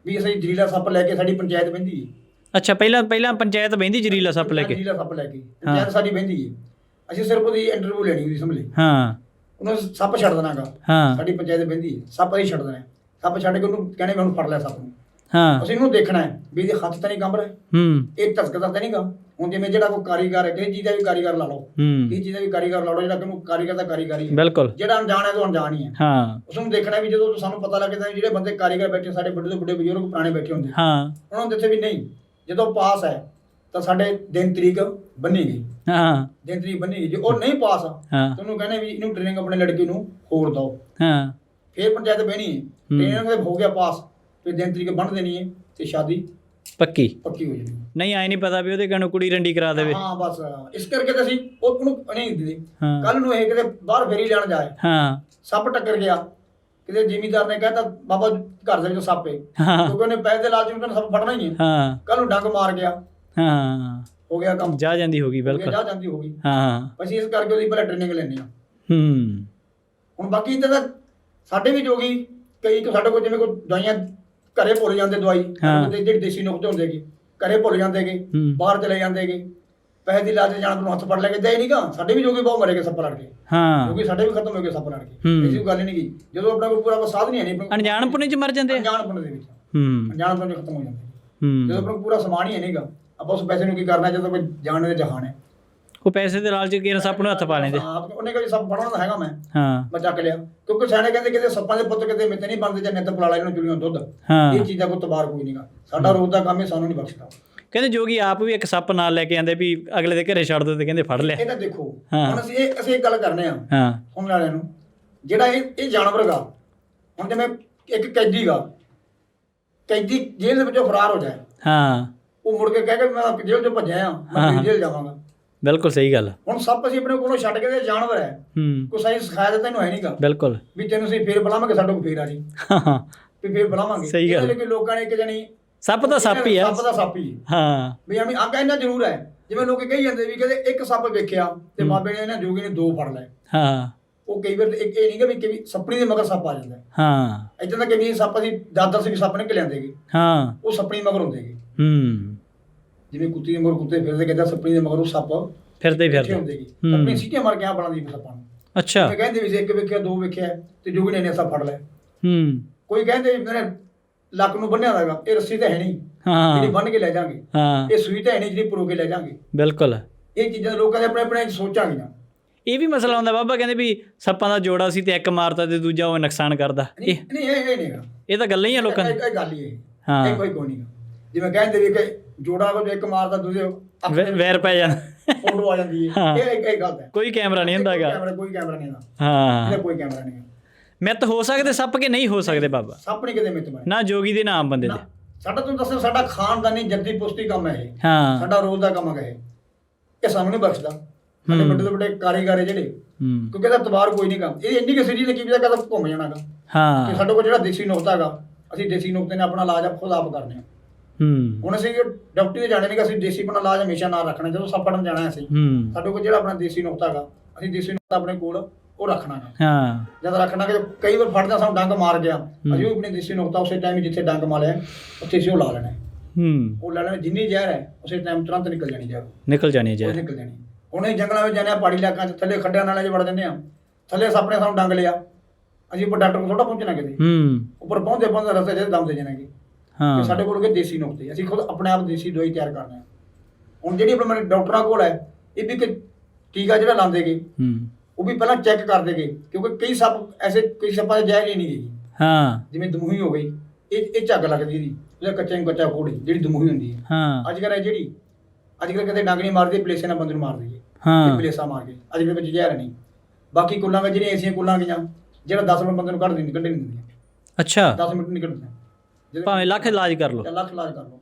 ਵੀ ਅਸੀਂ ਜਰੀਲਾ ਸੱਪ ਲੈ ਕੇ ਸਾਡੀ ਪੰਚਾਇਤ ਬਹਿੰਦੀ ਹੈ। ਅੱਛਾ ਪਹਿਲਾਂ ਪਹਿਲਾਂ ਪੰਚਾਇਤ ਬਹਿੰਦੀ ਜ਼ਰੀਲਾ ਸੱਪ ਲੈ ਕੇ? ਜਰੀਲਾ ਸੱਪ ਲੈ ਕੇ। ਪੰਚਾਇਤ ਸਾਡੀ ਬਹਿੰਦੀ ਹੈ। ਅਸੀਂ ਸਿਰਫ ਉਹਦੀ ਇੰਟਰਵਿਊ ਲੈਣੀ ਉਹਦੀ ਸਮਝ ਲਈ। ਹਾਂ। ਉਹਨੂੰ ਸੱਪ ਛੱਡ ਦੇਣਾਗਾ। ਹਾਂ। ਸਾਡੀ ਪੰਚਾਇਤ ਬਹਿੰਦੀ ਹੈ। ਸੱਪ ਅਸੀਂ ਛੱਡ ਦੇਣਾ ਹੈ। ਸੱਪ ਛੱਡ ਕੇ ਉਹਨੂੰ ਕਹਿੰਦੇ ਵੀ ਉਹਨੂੰ ਫੜ ਲੈ ਸੱਪ ਨੂੰ। ਹਾਂ। ਅਸੀਂ ਇਹਨੂੰ ਦੇਖਣਾ ਹੈ ਵੀ ਇਹਦੇ ਹੱਥ ਤਾਂ ਨਹੀਂ ਕੰਬ ਰਿਹਾ। ਹੂੰ। ਇਹ ਧਸਕਦਾ ਤਾਂ ਨਹੀਂਗਾ ਹੁਣ ਜਿਵੇਂ ਜਿਹੜਾ ਕੋਈ ਕਾਰੀਗਰ ਹੈ ਕਿਸੇ ਚੀਜ਼ ਦਾ ਵੀ ਕਾਰੀਗਰ ਲਾ ਲਓ। ਹੂੰ। ਕਿਸੇ ਚੀਜ਼ ਦਾ ਵੀ ਕਾਰੀਗਰ ਲਾ ਲਓ ਜਿਹੜਾ ਕਿ ਕਾਰੀਗਰ ਦਾ ਕਾਰੀਗਰ ਹੀ ਹੈ। ਬਿਲਕੁਲ। ਜਿਹੜਾ ਅਣਜਾਣ ਹੈ ਤਾਂ ਅਣਜਾਣ ਹੀ ਹੈ। ਹਾਂ। ਉਸ ਨੂੰ ਦੇਖਣਾ ਵੀ ਜਦੋਂ ਸਾਨੂੰ ਪਤਾ ਲੱਗਦਾ ਵੀ ਜਿਹੜੇ ਬੰਦੇ ਕਾਰੀਗਰ ਬੈਠੇ ਸਾਡੇ ਵੱਡੇ ਤੋਂ ਵੱਡੇ ਬਜ਼ੁਰਗ ਪੁਰਾਣੇ ਬੈਠੇ ਹੁੰਦੇ ਹਾਂ। ਉਹਨਾਂ ਨੂੰ ਦੱਸੇ ਵੀ ਨਹੀਂ ਜਦੋਂ ਪਾਸ ਹੈ ਤਾਂ ਸਾਡੇ ਦਿਨ ਤਰੀਕ ਬੰਨੀ ਗਈ। ਹਾਂ। ਤਰੀਕ ਬੰਨੀ ਜੇ ਉਹ ਨਹੀਂ ਪਾਸ ਆ ਹਾਂ। ਤਾਂ ਉਹਨੂੰ ਕਹਿੰਦੇ ਵੀ ਇਹਨੂੰ ਟ੍ਰੇਨਿੰਗ ਆਪਣੇ ਲੜਕੇ ਨੂੰ ਹੋਰ ਦਿਓ। ਹਾਂ। ਫੇਰ ਪੰਚਾਇਤ ਬਹਿਣੀ ਹੈ। ਟ੍ਰੇਨਿੰਗ ਦੇ ਹੋ ਗਿਆ ਪਾਸ ਫਿਰ ਦਿਨ ਤਰੀਕ ਬੰਨ ਦੇਣੀ ਹੈ ਤੇ ਸ਼ਾਦੀ ਪੱਕੀ। ਪੱਕੀ ਹੋ ਜਾਣੀ ਨਹੀਂ ਆਏ ਨਹੀਂ ਪਤਾ ਵੀ ਉਹਦੇ ਕਣੂ ਕੁੜੀ ਰੰਡੀ ਕਰਾ ਦੇਵੇ। ਹਾਂ ਬਸ ਇਸ ਕਰਕੇ ਤਾਂ ਅਸੀਂ ਉਹ ਉਹਨੂੰ ਨਹੀਂ ਦਿੰਦੇ ਹਾਂ। ਕੱਲ ਨੂੰ ਇਹ ਕਿਤੇ ਬਾਹਰ ਫੇਰੀ ਲੈਣ ਜਾਏ। ਹਾਂ। ਸੱਪ ਟੱਕਰ ਗਿਆ। ਕਿਤੇ ਜ਼ਿਮੀਦਾਰ ਨੇ ਕਹਿਤਾ ਬਾਬਾ ਘਰ ਦੇ ਵਿੱਚ ਸੱਪ ਹੈ ਹਾਂ। ਕਿਉਂਕਿ ਉਹਨੇ ਪੈਸੇ ਦੇ ਲਾਲਚ ਨੂੰ ਸੱਪ ਫੜਨਾ ਹੀ ਹੈ। ਹਾਂ। ਕੱਲ ਨੂੰ ਡੰਗ ਮਾਰ ਗਿਆ। ਹਾਂ। ਹੋ ਗਿਆ ਕੰਮ। ਜਾ ਜਾਂਦੀ ਹੋਗੀ ਬਿਲਕੁਲ। ਜਾ ਜਾਂਦੀ ਹੋਗੀ ਹਾਂ ਅਸੀਂ ਇਸ ਕਰਕੇ ਉਹਦੀ ਪਹਿਲਾਂ ਟ੍ਰੇਨਿੰਗ ਲੈਣੀ ਆ ਹੂੰ। ਹੁਣ ਬਾਕੀ ਤਾਂ ਸਾਡੇ ਵੀ ਜੋਗੀ ਕਈ ਕੁ ਸਾਡੇ ਕੋਲ ਜਿਵੇਂ ਕੋਈ ਦਵਾਈਆਂ ਘਰੇ ਭੁੱਲ ਜਾਂਦੇ ਦਵਾਈ ਕੋਲ ਜਿਹੜੀ ਦੇਸੀ ਨੁਕਤੇ ਹੁੰਦੇਗੇ ਘਰੇ ਭੁੱਲ ਜਾਂਦੇਗੇ। ਬਾਹਰ ਚਲੇ ਜਾਂਦੇਗੇ ਪੈਸੇ ਦੀ ਲਾਲਚ ਜਾਣ ਨੂੰ ਹੱਥ ਫੜ ਲੈ ਕੇ ਦੇ ਨਹੀਂਗਾ ਸਾਡੇ ਵੀ ਜੋਗੀ ਬਹੁਤ ਮਰੇਗੇ ਸੱਪ ਲੜ ਕੇ। ਹਾਂ। ਕਿਉਂਕਿ ਸਾਡੇ ਵੀ ਖਤਮ ਹੋ ਗਏ ਸੱਪ ਲੜ ਕੇ। ਕੋਈ ਗੱਲ ਨਹੀਂ ਗਈ ਜਦੋਂ ਆਪਣਾ ਕੋਈ ਪੂਰਾ ਸਾਧ ਨਹੀਂ ਹੈ ਨਹੀਂ ਅਣਜਾਣ ਪੁਣੇ ਚ ਮਰ ਜਾਂਦੇ ਆ? ਅਣਜਾਣਪੁਣ ਦੇ ਵਿੱਚ। ਹੂੰ। ਅਣਜਾਣਪੁਣ ਖਤਮ ਹੋ ਜਾਂਦੇ ਜਦੋਂ ਆਪਣਾ ਪੂਰਾ ਸਮਾਨ ਹੀ ਹੈ ਨਹੀਂਗਾ ਆਪਾਂ ਉਸ ਪੈਸੇ ਨੂੰ ਕੀ ਕਰਨਾ ਜਦੋਂ ਕੋਈ ਜਾਣ ਦੇ ਜਹਾਨ ਹੈ। ਉਹ ਪੈਸੇ ਦੇ ਲਾਲਚ ਕੀ ਸੱਪ ਨੂੰ ਹੱਥ ਪਾ ਲੈਂਦੇ। ਹਾਂ, ਉਹਨੇ ਕਹੀ ਸੱਪ ਫੜਨਾ ਤਾਂ ਹੈਗਾ ਮੈਂ। ਹਾਂ। ਮੈਂ ਚੱਕ ਲਿਆ। ਕਿਉਂਕਿ ਸਿਆਣੇ ਕਹਿੰਦੇ ਕਿਤੇ ਸੱਪਾਂ ਦੇ ਪੁੱਤ ਕਿਤੇ ਮਿੱਤੇ ਨਹੀਂ ਬਣਦੇ ਜਾਂ ਨਿੱਤ ਪਲਾ ਲੈ ਇਹਨੂੰ ਚੁਲੀਆਂ ਦੁੱਧ ਹਾਂ। ਇਹ ਚੀਜ਼ਾਂ ਕੋ ਤਬਾਰ ਕੋਈ ਨਹੀਂਗਾ। ਸਾਡਾ ਰੋਜ਼ ਦਾ ਕੰਮ ਹੈ ਸਾਨੂੰ ਨਹੀਂ ਬਖਸ਼ਦਾ। ਕਹਿੰਦੇ ਜੋਗੀ ਆਪ ਵੀ ਇੱਕ ਸੱਪ ਨਾਲ ਲੈ ਕੇ ਆਂਦੇ ਵੀ ਅਗਲੇ ਦੇ ਘਰੇ ਛੱਡ ਦੋ ਤੇ ਕਹਿੰਦੇ ਫੜ ਲਿਆ ਇਹ ਤਾਂ ਦੇਖੋ। ਹੁਣ ਅਸੀਂ ਇਹ ਅਸੀਂ ਇੱਕ ਗੱਲ ਕਰਨੇ ਆ ਹਾਂ। ਸੁਣਨ ਵਾਲਿਆਂ ਨੂੰ। ਜਿਹੜਾ ਇਹ ਇਹ ਜਾਨਵਰ ਗਾ ਹੁਣ ਜਿਵੇਂ ਇੱਕ ਕੈਦੀ ਗਾ ਕੈਦੀ ਜੇਲ੍ਹ ਦੇ ਵਿੱਚੋਂ ਫਰਾਰ ਹੋ ਜਾਏ। ਹਾਂ। ਉਹ ਮੁੜ ਕੇ ਕਹਿ ਕੇ ਮੈਂ ਜੇਲ੍ਹ ਤੋਂ ਭੱਜਿਆ ਆ ਮੈਂ। ਫਿਰ ਜੇਲ੍ਹ ਜਾਵਾਂਗਾ। ਬਿਲਕੁਲ ਸਹੀ ਗੱਲ। ਹੁਣ ਸੱਪ ਅਸੀਂ ਆਪਣੇ ਕੋਲੋਂ ਛੱਡ ਕੇ ਤੇ ਜਾਨਵਰ ਹੈ। ਹੂੰ। ਕੋਈ ਸਹੀ ਸਿਖਾਇਆ ਤਾਂ ਤੈਨੂੰ ਹੈ ਨਹੀਂਗਾ ਬਿਲਕੁਲ। ਵੀ ਤੈਨੂੰ ਅਸੀਂ ਫੇਰ ਬੁਲਾਵਾਂਗੇ ਸਾਡੇ ਕੋਲ ਫੇਰ ਆ ਜੀ। ਹਾਂ ਵੀ ਫੇਰ ਬੁਲਾਵਾਂਗੇ। ਸਹੀ ਗੱਲ। ਕਿ ਲੋਕਾਂ ਨੇ ਇੱਕ ਜਣੀ ਸੱਪ ਤਾਂ ਸੱਪ ਹੀ ਆ। ਸੱਪ ਦਾ ਸੱਪ ਹੀ ਹੈ। ਵੀ ਐਵੇਂ ਆ ਕਹਿੰਦਾ ਜ਼ਰੂਰ ਹੈ ਜਿਵੇਂ ਲੋਕ ਕਹੀ ਜਾਂਦੇ ਵੀ ਕਹਿੰਦੇ ਇੱਕ ਸੱਪ ਵੇਖਿਆ ਤੇ। ਬਾਬੇ ਨੇ ਇਹਨਾਂ ਜੋਗੀ ਨੇ ਦੋ ਫੜ ਲਏ। ਹਾਂ। ਉਹ ਕਈ ਵਾਰ ਇੱਕ ਇਹ ਨਹੀਂ ਕਿ ਵੀ ਕਿ ਸੱਪਣੀ ਦੇ ਮਗਰ ਸੱਪ ਆ ਜਾਂਦਾ ਹੈ। ਏਦਾਂ ਦਾ ਕਈ ਸੱਪ ਅਸੀਂ ਦਾਦਰ ਸੀ ਵੀ ਸੱਪ ਨਿਕਲ ਆਂਦੇਗੇ ਹਾਂ। ਉਹ ਸੱਪਣੀ ਮਗਰ ਹੁੰਦੇਗੇ ਹੂੰ। ਜਿਵੇਂ ਕੁੱਤੀ ਦੇ ਮਗਰ ਕੁੱਤੇ ਫਿਰਦੇ ਕਹਿੰਦਾ ਸੱਪਣੀ ਦੇ ਮਗਰ ਉਹ ਸੱਪ ਫਿਰਦੇ ਫਿਰਦੇ। ਆਪਣੀ ਸੀਟੀਆਂ ਮਾਰ ਕੇ ਆ ਬਣਾਉਂਦੀ ਵੀ ਸੱਪਾਂ ਨੂੰ। ਅੱਛਾ। ਜਿਵੇਂ ਕਹਿੰਦੇ ਵੀ ਇੱਕ ਵੇਖਿਆ ਦੋ ਵੇਖਿਆ ਤੇ ਜੋਗੀ ਨੇ ਸੱਪ ਫੜ ਲਏ ਹੂੰ। ਕੋਈ ਕਹਿੰਦੇ ਮੇਰੇ ਲੱਕ ਨੂੰ ਬੰਨਿਆ ਹੋਇਆਗਾ ਇਹ ਰੱਸੀ ਤਾਂ ਹੈ ਨਹੀਂ। ਜਿਹੜੀ ਹਾਂ ਬੰਨ ਕੇ ਲੈ ਜਾਾਂਗੇ ਹਾਂ। ਇਹ ਸੂਈ ਤਾਂ ਹੈ ਨਹੀਂ ਜਿਹੜੀ ਪਰੋ ਕੇ ਲੈ ਜਾਾਂਗੇ। ਬਿਲਕੁਲ। ਇਹ ਚੀਜ਼ਾਂ ਲੋਕਾਂ ਦੇ ਆਪਣੇ ਆਪਣੇ ਸੋਚਾਂਗੀਆਂ ਇਹ ਵੀ ਮਸਲਾ ਹੁੰਦਾ ਬਾਬਾ ਕਹਿੰਦੇ ਵੀ ਸੱਪਾਂ ਦਾ ਜੋੜਾ ਸੀ ਤੇ ਇੱਕ ਮਾਰਤਾ ਤੇ ਦੂਜਾ ਉਹ ਨੁਕਸਾਨ ਕਰਦਾ। ਨਹੀਂ ਇਹ ਨਹੀਂ ਇਹ ਨਹੀਂਗਾ ਇਹ ਤਾਂ ਗੱਲਾਂ ਹੀ ਆ ਲੋਕਾਂ ਦੀ ਇਹ ਗੱਲ ਹੀ ਹੈ। ਹਾਂ। ਇਹ ਕੋਈ ਕੋਈ ਨਹੀਂਗਾ ਜਿਵੇਂ ਕਹਿੰਦੇ ਵੀ ਕਿ ਜੋੜਾ ਕੋ ਇੱਕ ਮਾਰਦਾ ਦੂਜੇ ਵੈ- ਵੈਰ ਪੈ ਜਾਂਦਾ ਫੋਟੋ ਆ ਜਾਂਦੀ ਹੈ। ਹਾਂ। ਇਹ ਇੱਕ ਇਹ ਗੱਲ ਹੈ। ਕੋਈ ਕੈਮਰਾ ਨਹੀਂ ਹੁੰਦਾ ਹੈਗਾ ਕੈਮਰਾ ਕੋਈ ਕੈਮਰਾ ਨਹੀਂ ਹੁੰਦਾ। ਹਾਂ। ਇਹਦਾ ਕੋਈ ਕੈਮਰਾ ਨਹੀਂ ਹੈ। ਮਿੱਤ ਹੋ ਸਕਦੇ ਸੱਪ ਕੇ ਨਹੀਂ ਹੋ ਸਕਦੇ ਬਾਬਾ। ਸੱਪ ਨਹੀਂ ਕਿਤੇ ਮਿੱਤ ਬਣੇ। ਨਾ ਜੋਗੀ ਦੇ ਨਾਮ ਬੰਦੇ ਦੇ। ਸਾਡਾ ਤੁਹਾਨੂੰ ਦੱਸਿਆ ਸਾਡਾ ਖਾਨਦਾਨੀ ਜੱਦੀ ਪੁਸ਼ਤੀ ਕੰਮ ਹੈ ਇਹ। ਹਾਂ। ਸਾਡਾ ਰੋਜ਼ ਦਾ ਕੰਮ ਹੈ ਇਹ। ਇਹ ਸਾਨੂੰ ਨਹੀਂ ਬਖਸ਼ਦਾ। ਸਾਡੇ ਹੂੰ। ਵੱਡੇ ਤੋਂ ਵੱਡੇ ਕਾਰੀਗਰ ਹੈ ਜਿਹੜੇ ਹੂੰ। ਕਿਉਂਕਿ ਇਹਦਾ ਤਬਾਰ ਕੋਈ ਨਹੀਂ ਕੰਮ ਇਹ ਇੰਨੀ ਕਿ ਨੇ ਕੀ ਪਤਾ ਕਦੋਂ ਘੁੰਮ ਜਾਣਾਗਾ ਕਿ ਹਾਂ। ਸਾਡੇ ਕੋਲ ਜਿਹੜਾ ਦੇਸੀ ਨੁਕਤਾ ਹੈਗਾ ਅਸੀਂ ਦੇਸੀ ਨੁਕਤੇ ਨੇ ਆਪਣਾ ਇਲਾਜ ਆਪ ਖੁਦ ਆਪ ਕਰਨੇ ਆ। ਹੂੰ। ਹੁਣ ਅਸੀਂ ਡਾਕਟਰ ਦੇ ਜਾਣੇ ਨਹੀਂ ਕਿ ਅਸੀਂ ਦੇਸੀ ਆਪਣਾ ਇਲਾਜ ਹਮੇਸ਼ਾ ਨਾਲ ਰੱਖਣਾ ਜਦੋਂ ਸੱਪ ਫੜਨ ਜਾਣਾ ਹੈ ਅਸੀਂ ਹੂੰ। ਸਾਡੇ ਕੋਲ ਜਿਹੜਾ ਆਪਣਾ ਦੇਸੀ ਨੁਕਤਾ ਹੈਗਾ ਅਸੀਂ ਦੇਸੀ ਨੁਕਤਾ ਆਪਣੇ ਕੋਲ ਉਹ ਰੱਖਣਾ ਹੈ ਹਾਂ। ਜਦ ਰੱਖਣਾ ਕਿ ਕਈ ਵਾਰ ਫੜਦਾ ਸਾਨੂੰ ਡੰਗ ਮਾਰ ਗਿਆ ਅਸੀਂ ਉਹ ਆਪਣੇ ਦੇਸੀ ਨੁਕਤਾ ਉਸੇ ਟਾਈਮ ਜਿੱਥੇ ਡੰਗ ਮਾਰਿਆ ਉੱਥੇ ਅਸੀਂ ਉਹ ਲਾ ਲੈਣਾ। ਹੈ। ਉਹ ਲਾ ਲੈਣਾ ਜਿੰਨੀ ਜ਼ਹਿਰ ਹੈ ਉਸੇ ਟਾਈਮ ਤੁਰੰਤ ਨਿਕਲ ਜਾਣੀ ਜ਼ਹਿਰ। ਨਿਕਲ ਜਾਣੀ ਉਹ ਜੇ ਨਿਕਲ ਜਾਣੀ। ਹੁਣ ਇਹ ਜੰਗਲਾਂ ਵਿੱਚ ਜਾਂਦੇ ਆ ਪਹਾੜੀ ਇਲਾਕਿਆਂ 'ਚ ਥੱਲੇ ਖੱਡਿਆਂ ਨਾਲੇ 'ਚ ਵੜ ਜਾਂਦੇ ਆ ਥੱਲੇ ਸੱਪ ਨੇ ਸਾਨੂੰ ਡੰਗ ਲਿਆ। ਅਸੀਂ ਉੱਪਰ ਡਾਕਟਰ ਕੋਲ ਥੋੜਾ ਪਹੁੰਚਣਾ ਕਿਤੇ। ਹੂੰ। ਉੱਪਰ ਪਹੁੰਚਦੇ ਪਹੁੰਚਦੇ ਰਸਤੇ 'ਚ ਦਮ ਦੇ ਜਾਣਗੇ ਹਾਂ। ਤੇ ਸਾਡੇ ਕੋਲ ਕਿ ਦੇਸੀ ਨੁਕਤੇ ਅਸੀਂ ਖੁਦ ਆਪਣੇ ਆਪ ਦੇਸੀ ਦਵਾਈ ਤਿਆਰ ਕਰਦੇ ਹਾਂ ਹੁਣ ਜਿਹੜੀ ਆਪਣੇ ਡਾਕਟਰਾਂ ਕੋਲ ਹੈ ਇਹ ਵੀ ਇੱਕ ਟੀਕਾ ਜਿਹੜਾ ਲਾਉਂਦੇਗੇ ਹੂੰ। ਉਹ ਵੀ ਪਹਿਲਾਂ ਚੈੱਕ ਕਰਦੇਗੇ ਕਿਉਂਕਿ ਕਈ ਸੱਪ ਐਸੇ ਕਈ ਸੱਪਾਂ ਦੇ ਜ਼ਹਿਰ ਹੀ ਨਹੀਂ ਗਈ ਹਾਂ। ਜਿਵੇਂ ਦਮੂਹੀ ਹੋ ਗਈ ਇਹ ਇਹ ਝੱਗ ਲੱਗਦੀ ਇਹਦੀ ਉਹਦਾ ਕੱਚਾ ਨੂੰ ਕੱਚਾ ਕੋੜੀ ਜਿਹੜੀ ਦਮੂਹੀ ਹੁੰਦੀ ਹੈ। ਹਾਂ। ਅੱਜ ਕੱਲ੍ਹ ਇਹ ਜਿਹੜੀ ਅੱਜ ਕੱਲ੍ਹ ਕਦੇ ਡੰਗ ਨਹੀਂ ਮਾਰਦੀ ਪਲੇਸੇ ਨਾਲ ਬੰਦੇ ਨੂੰ ਮਾਰ ਦਈਏ। ਹਾਂ। ਪਲੇਸਾ ਮਾਰ ਕੇ ਅੱਜ ਕੱਲ੍ਹ ਵਿੱਚ ਜ਼ਹਿਰ ਨਹੀਂ। ਬਾਕੀ ਕੁੱਲਾਂ ਵਿੱਚ ਜਿਹੜੀਆਂ ਐਸੀਆਂ ਕੁੱਲਾਂ ਗਈਆਂ ਜਿਹੜਾ 10 ਮਿੰਟ ਬੰਦੇ ਨੂੰ ਕੱਢ ਦਿੰਦੀ ਕੱਢੇ ਨਹੀਂ ਦਿੰਦੀਆਂ ਅੱਛਾ। 10 ਮਿੰਟ ਨਹੀਂ ਕੱਢਦੀਆਂ ਭਾਵੇਂ ਲੱਖ ਇਲਾਜ ਕਰ ਲਓ। ਲੱਖ ਇਲਾਜ ਕਰ ਲਓ।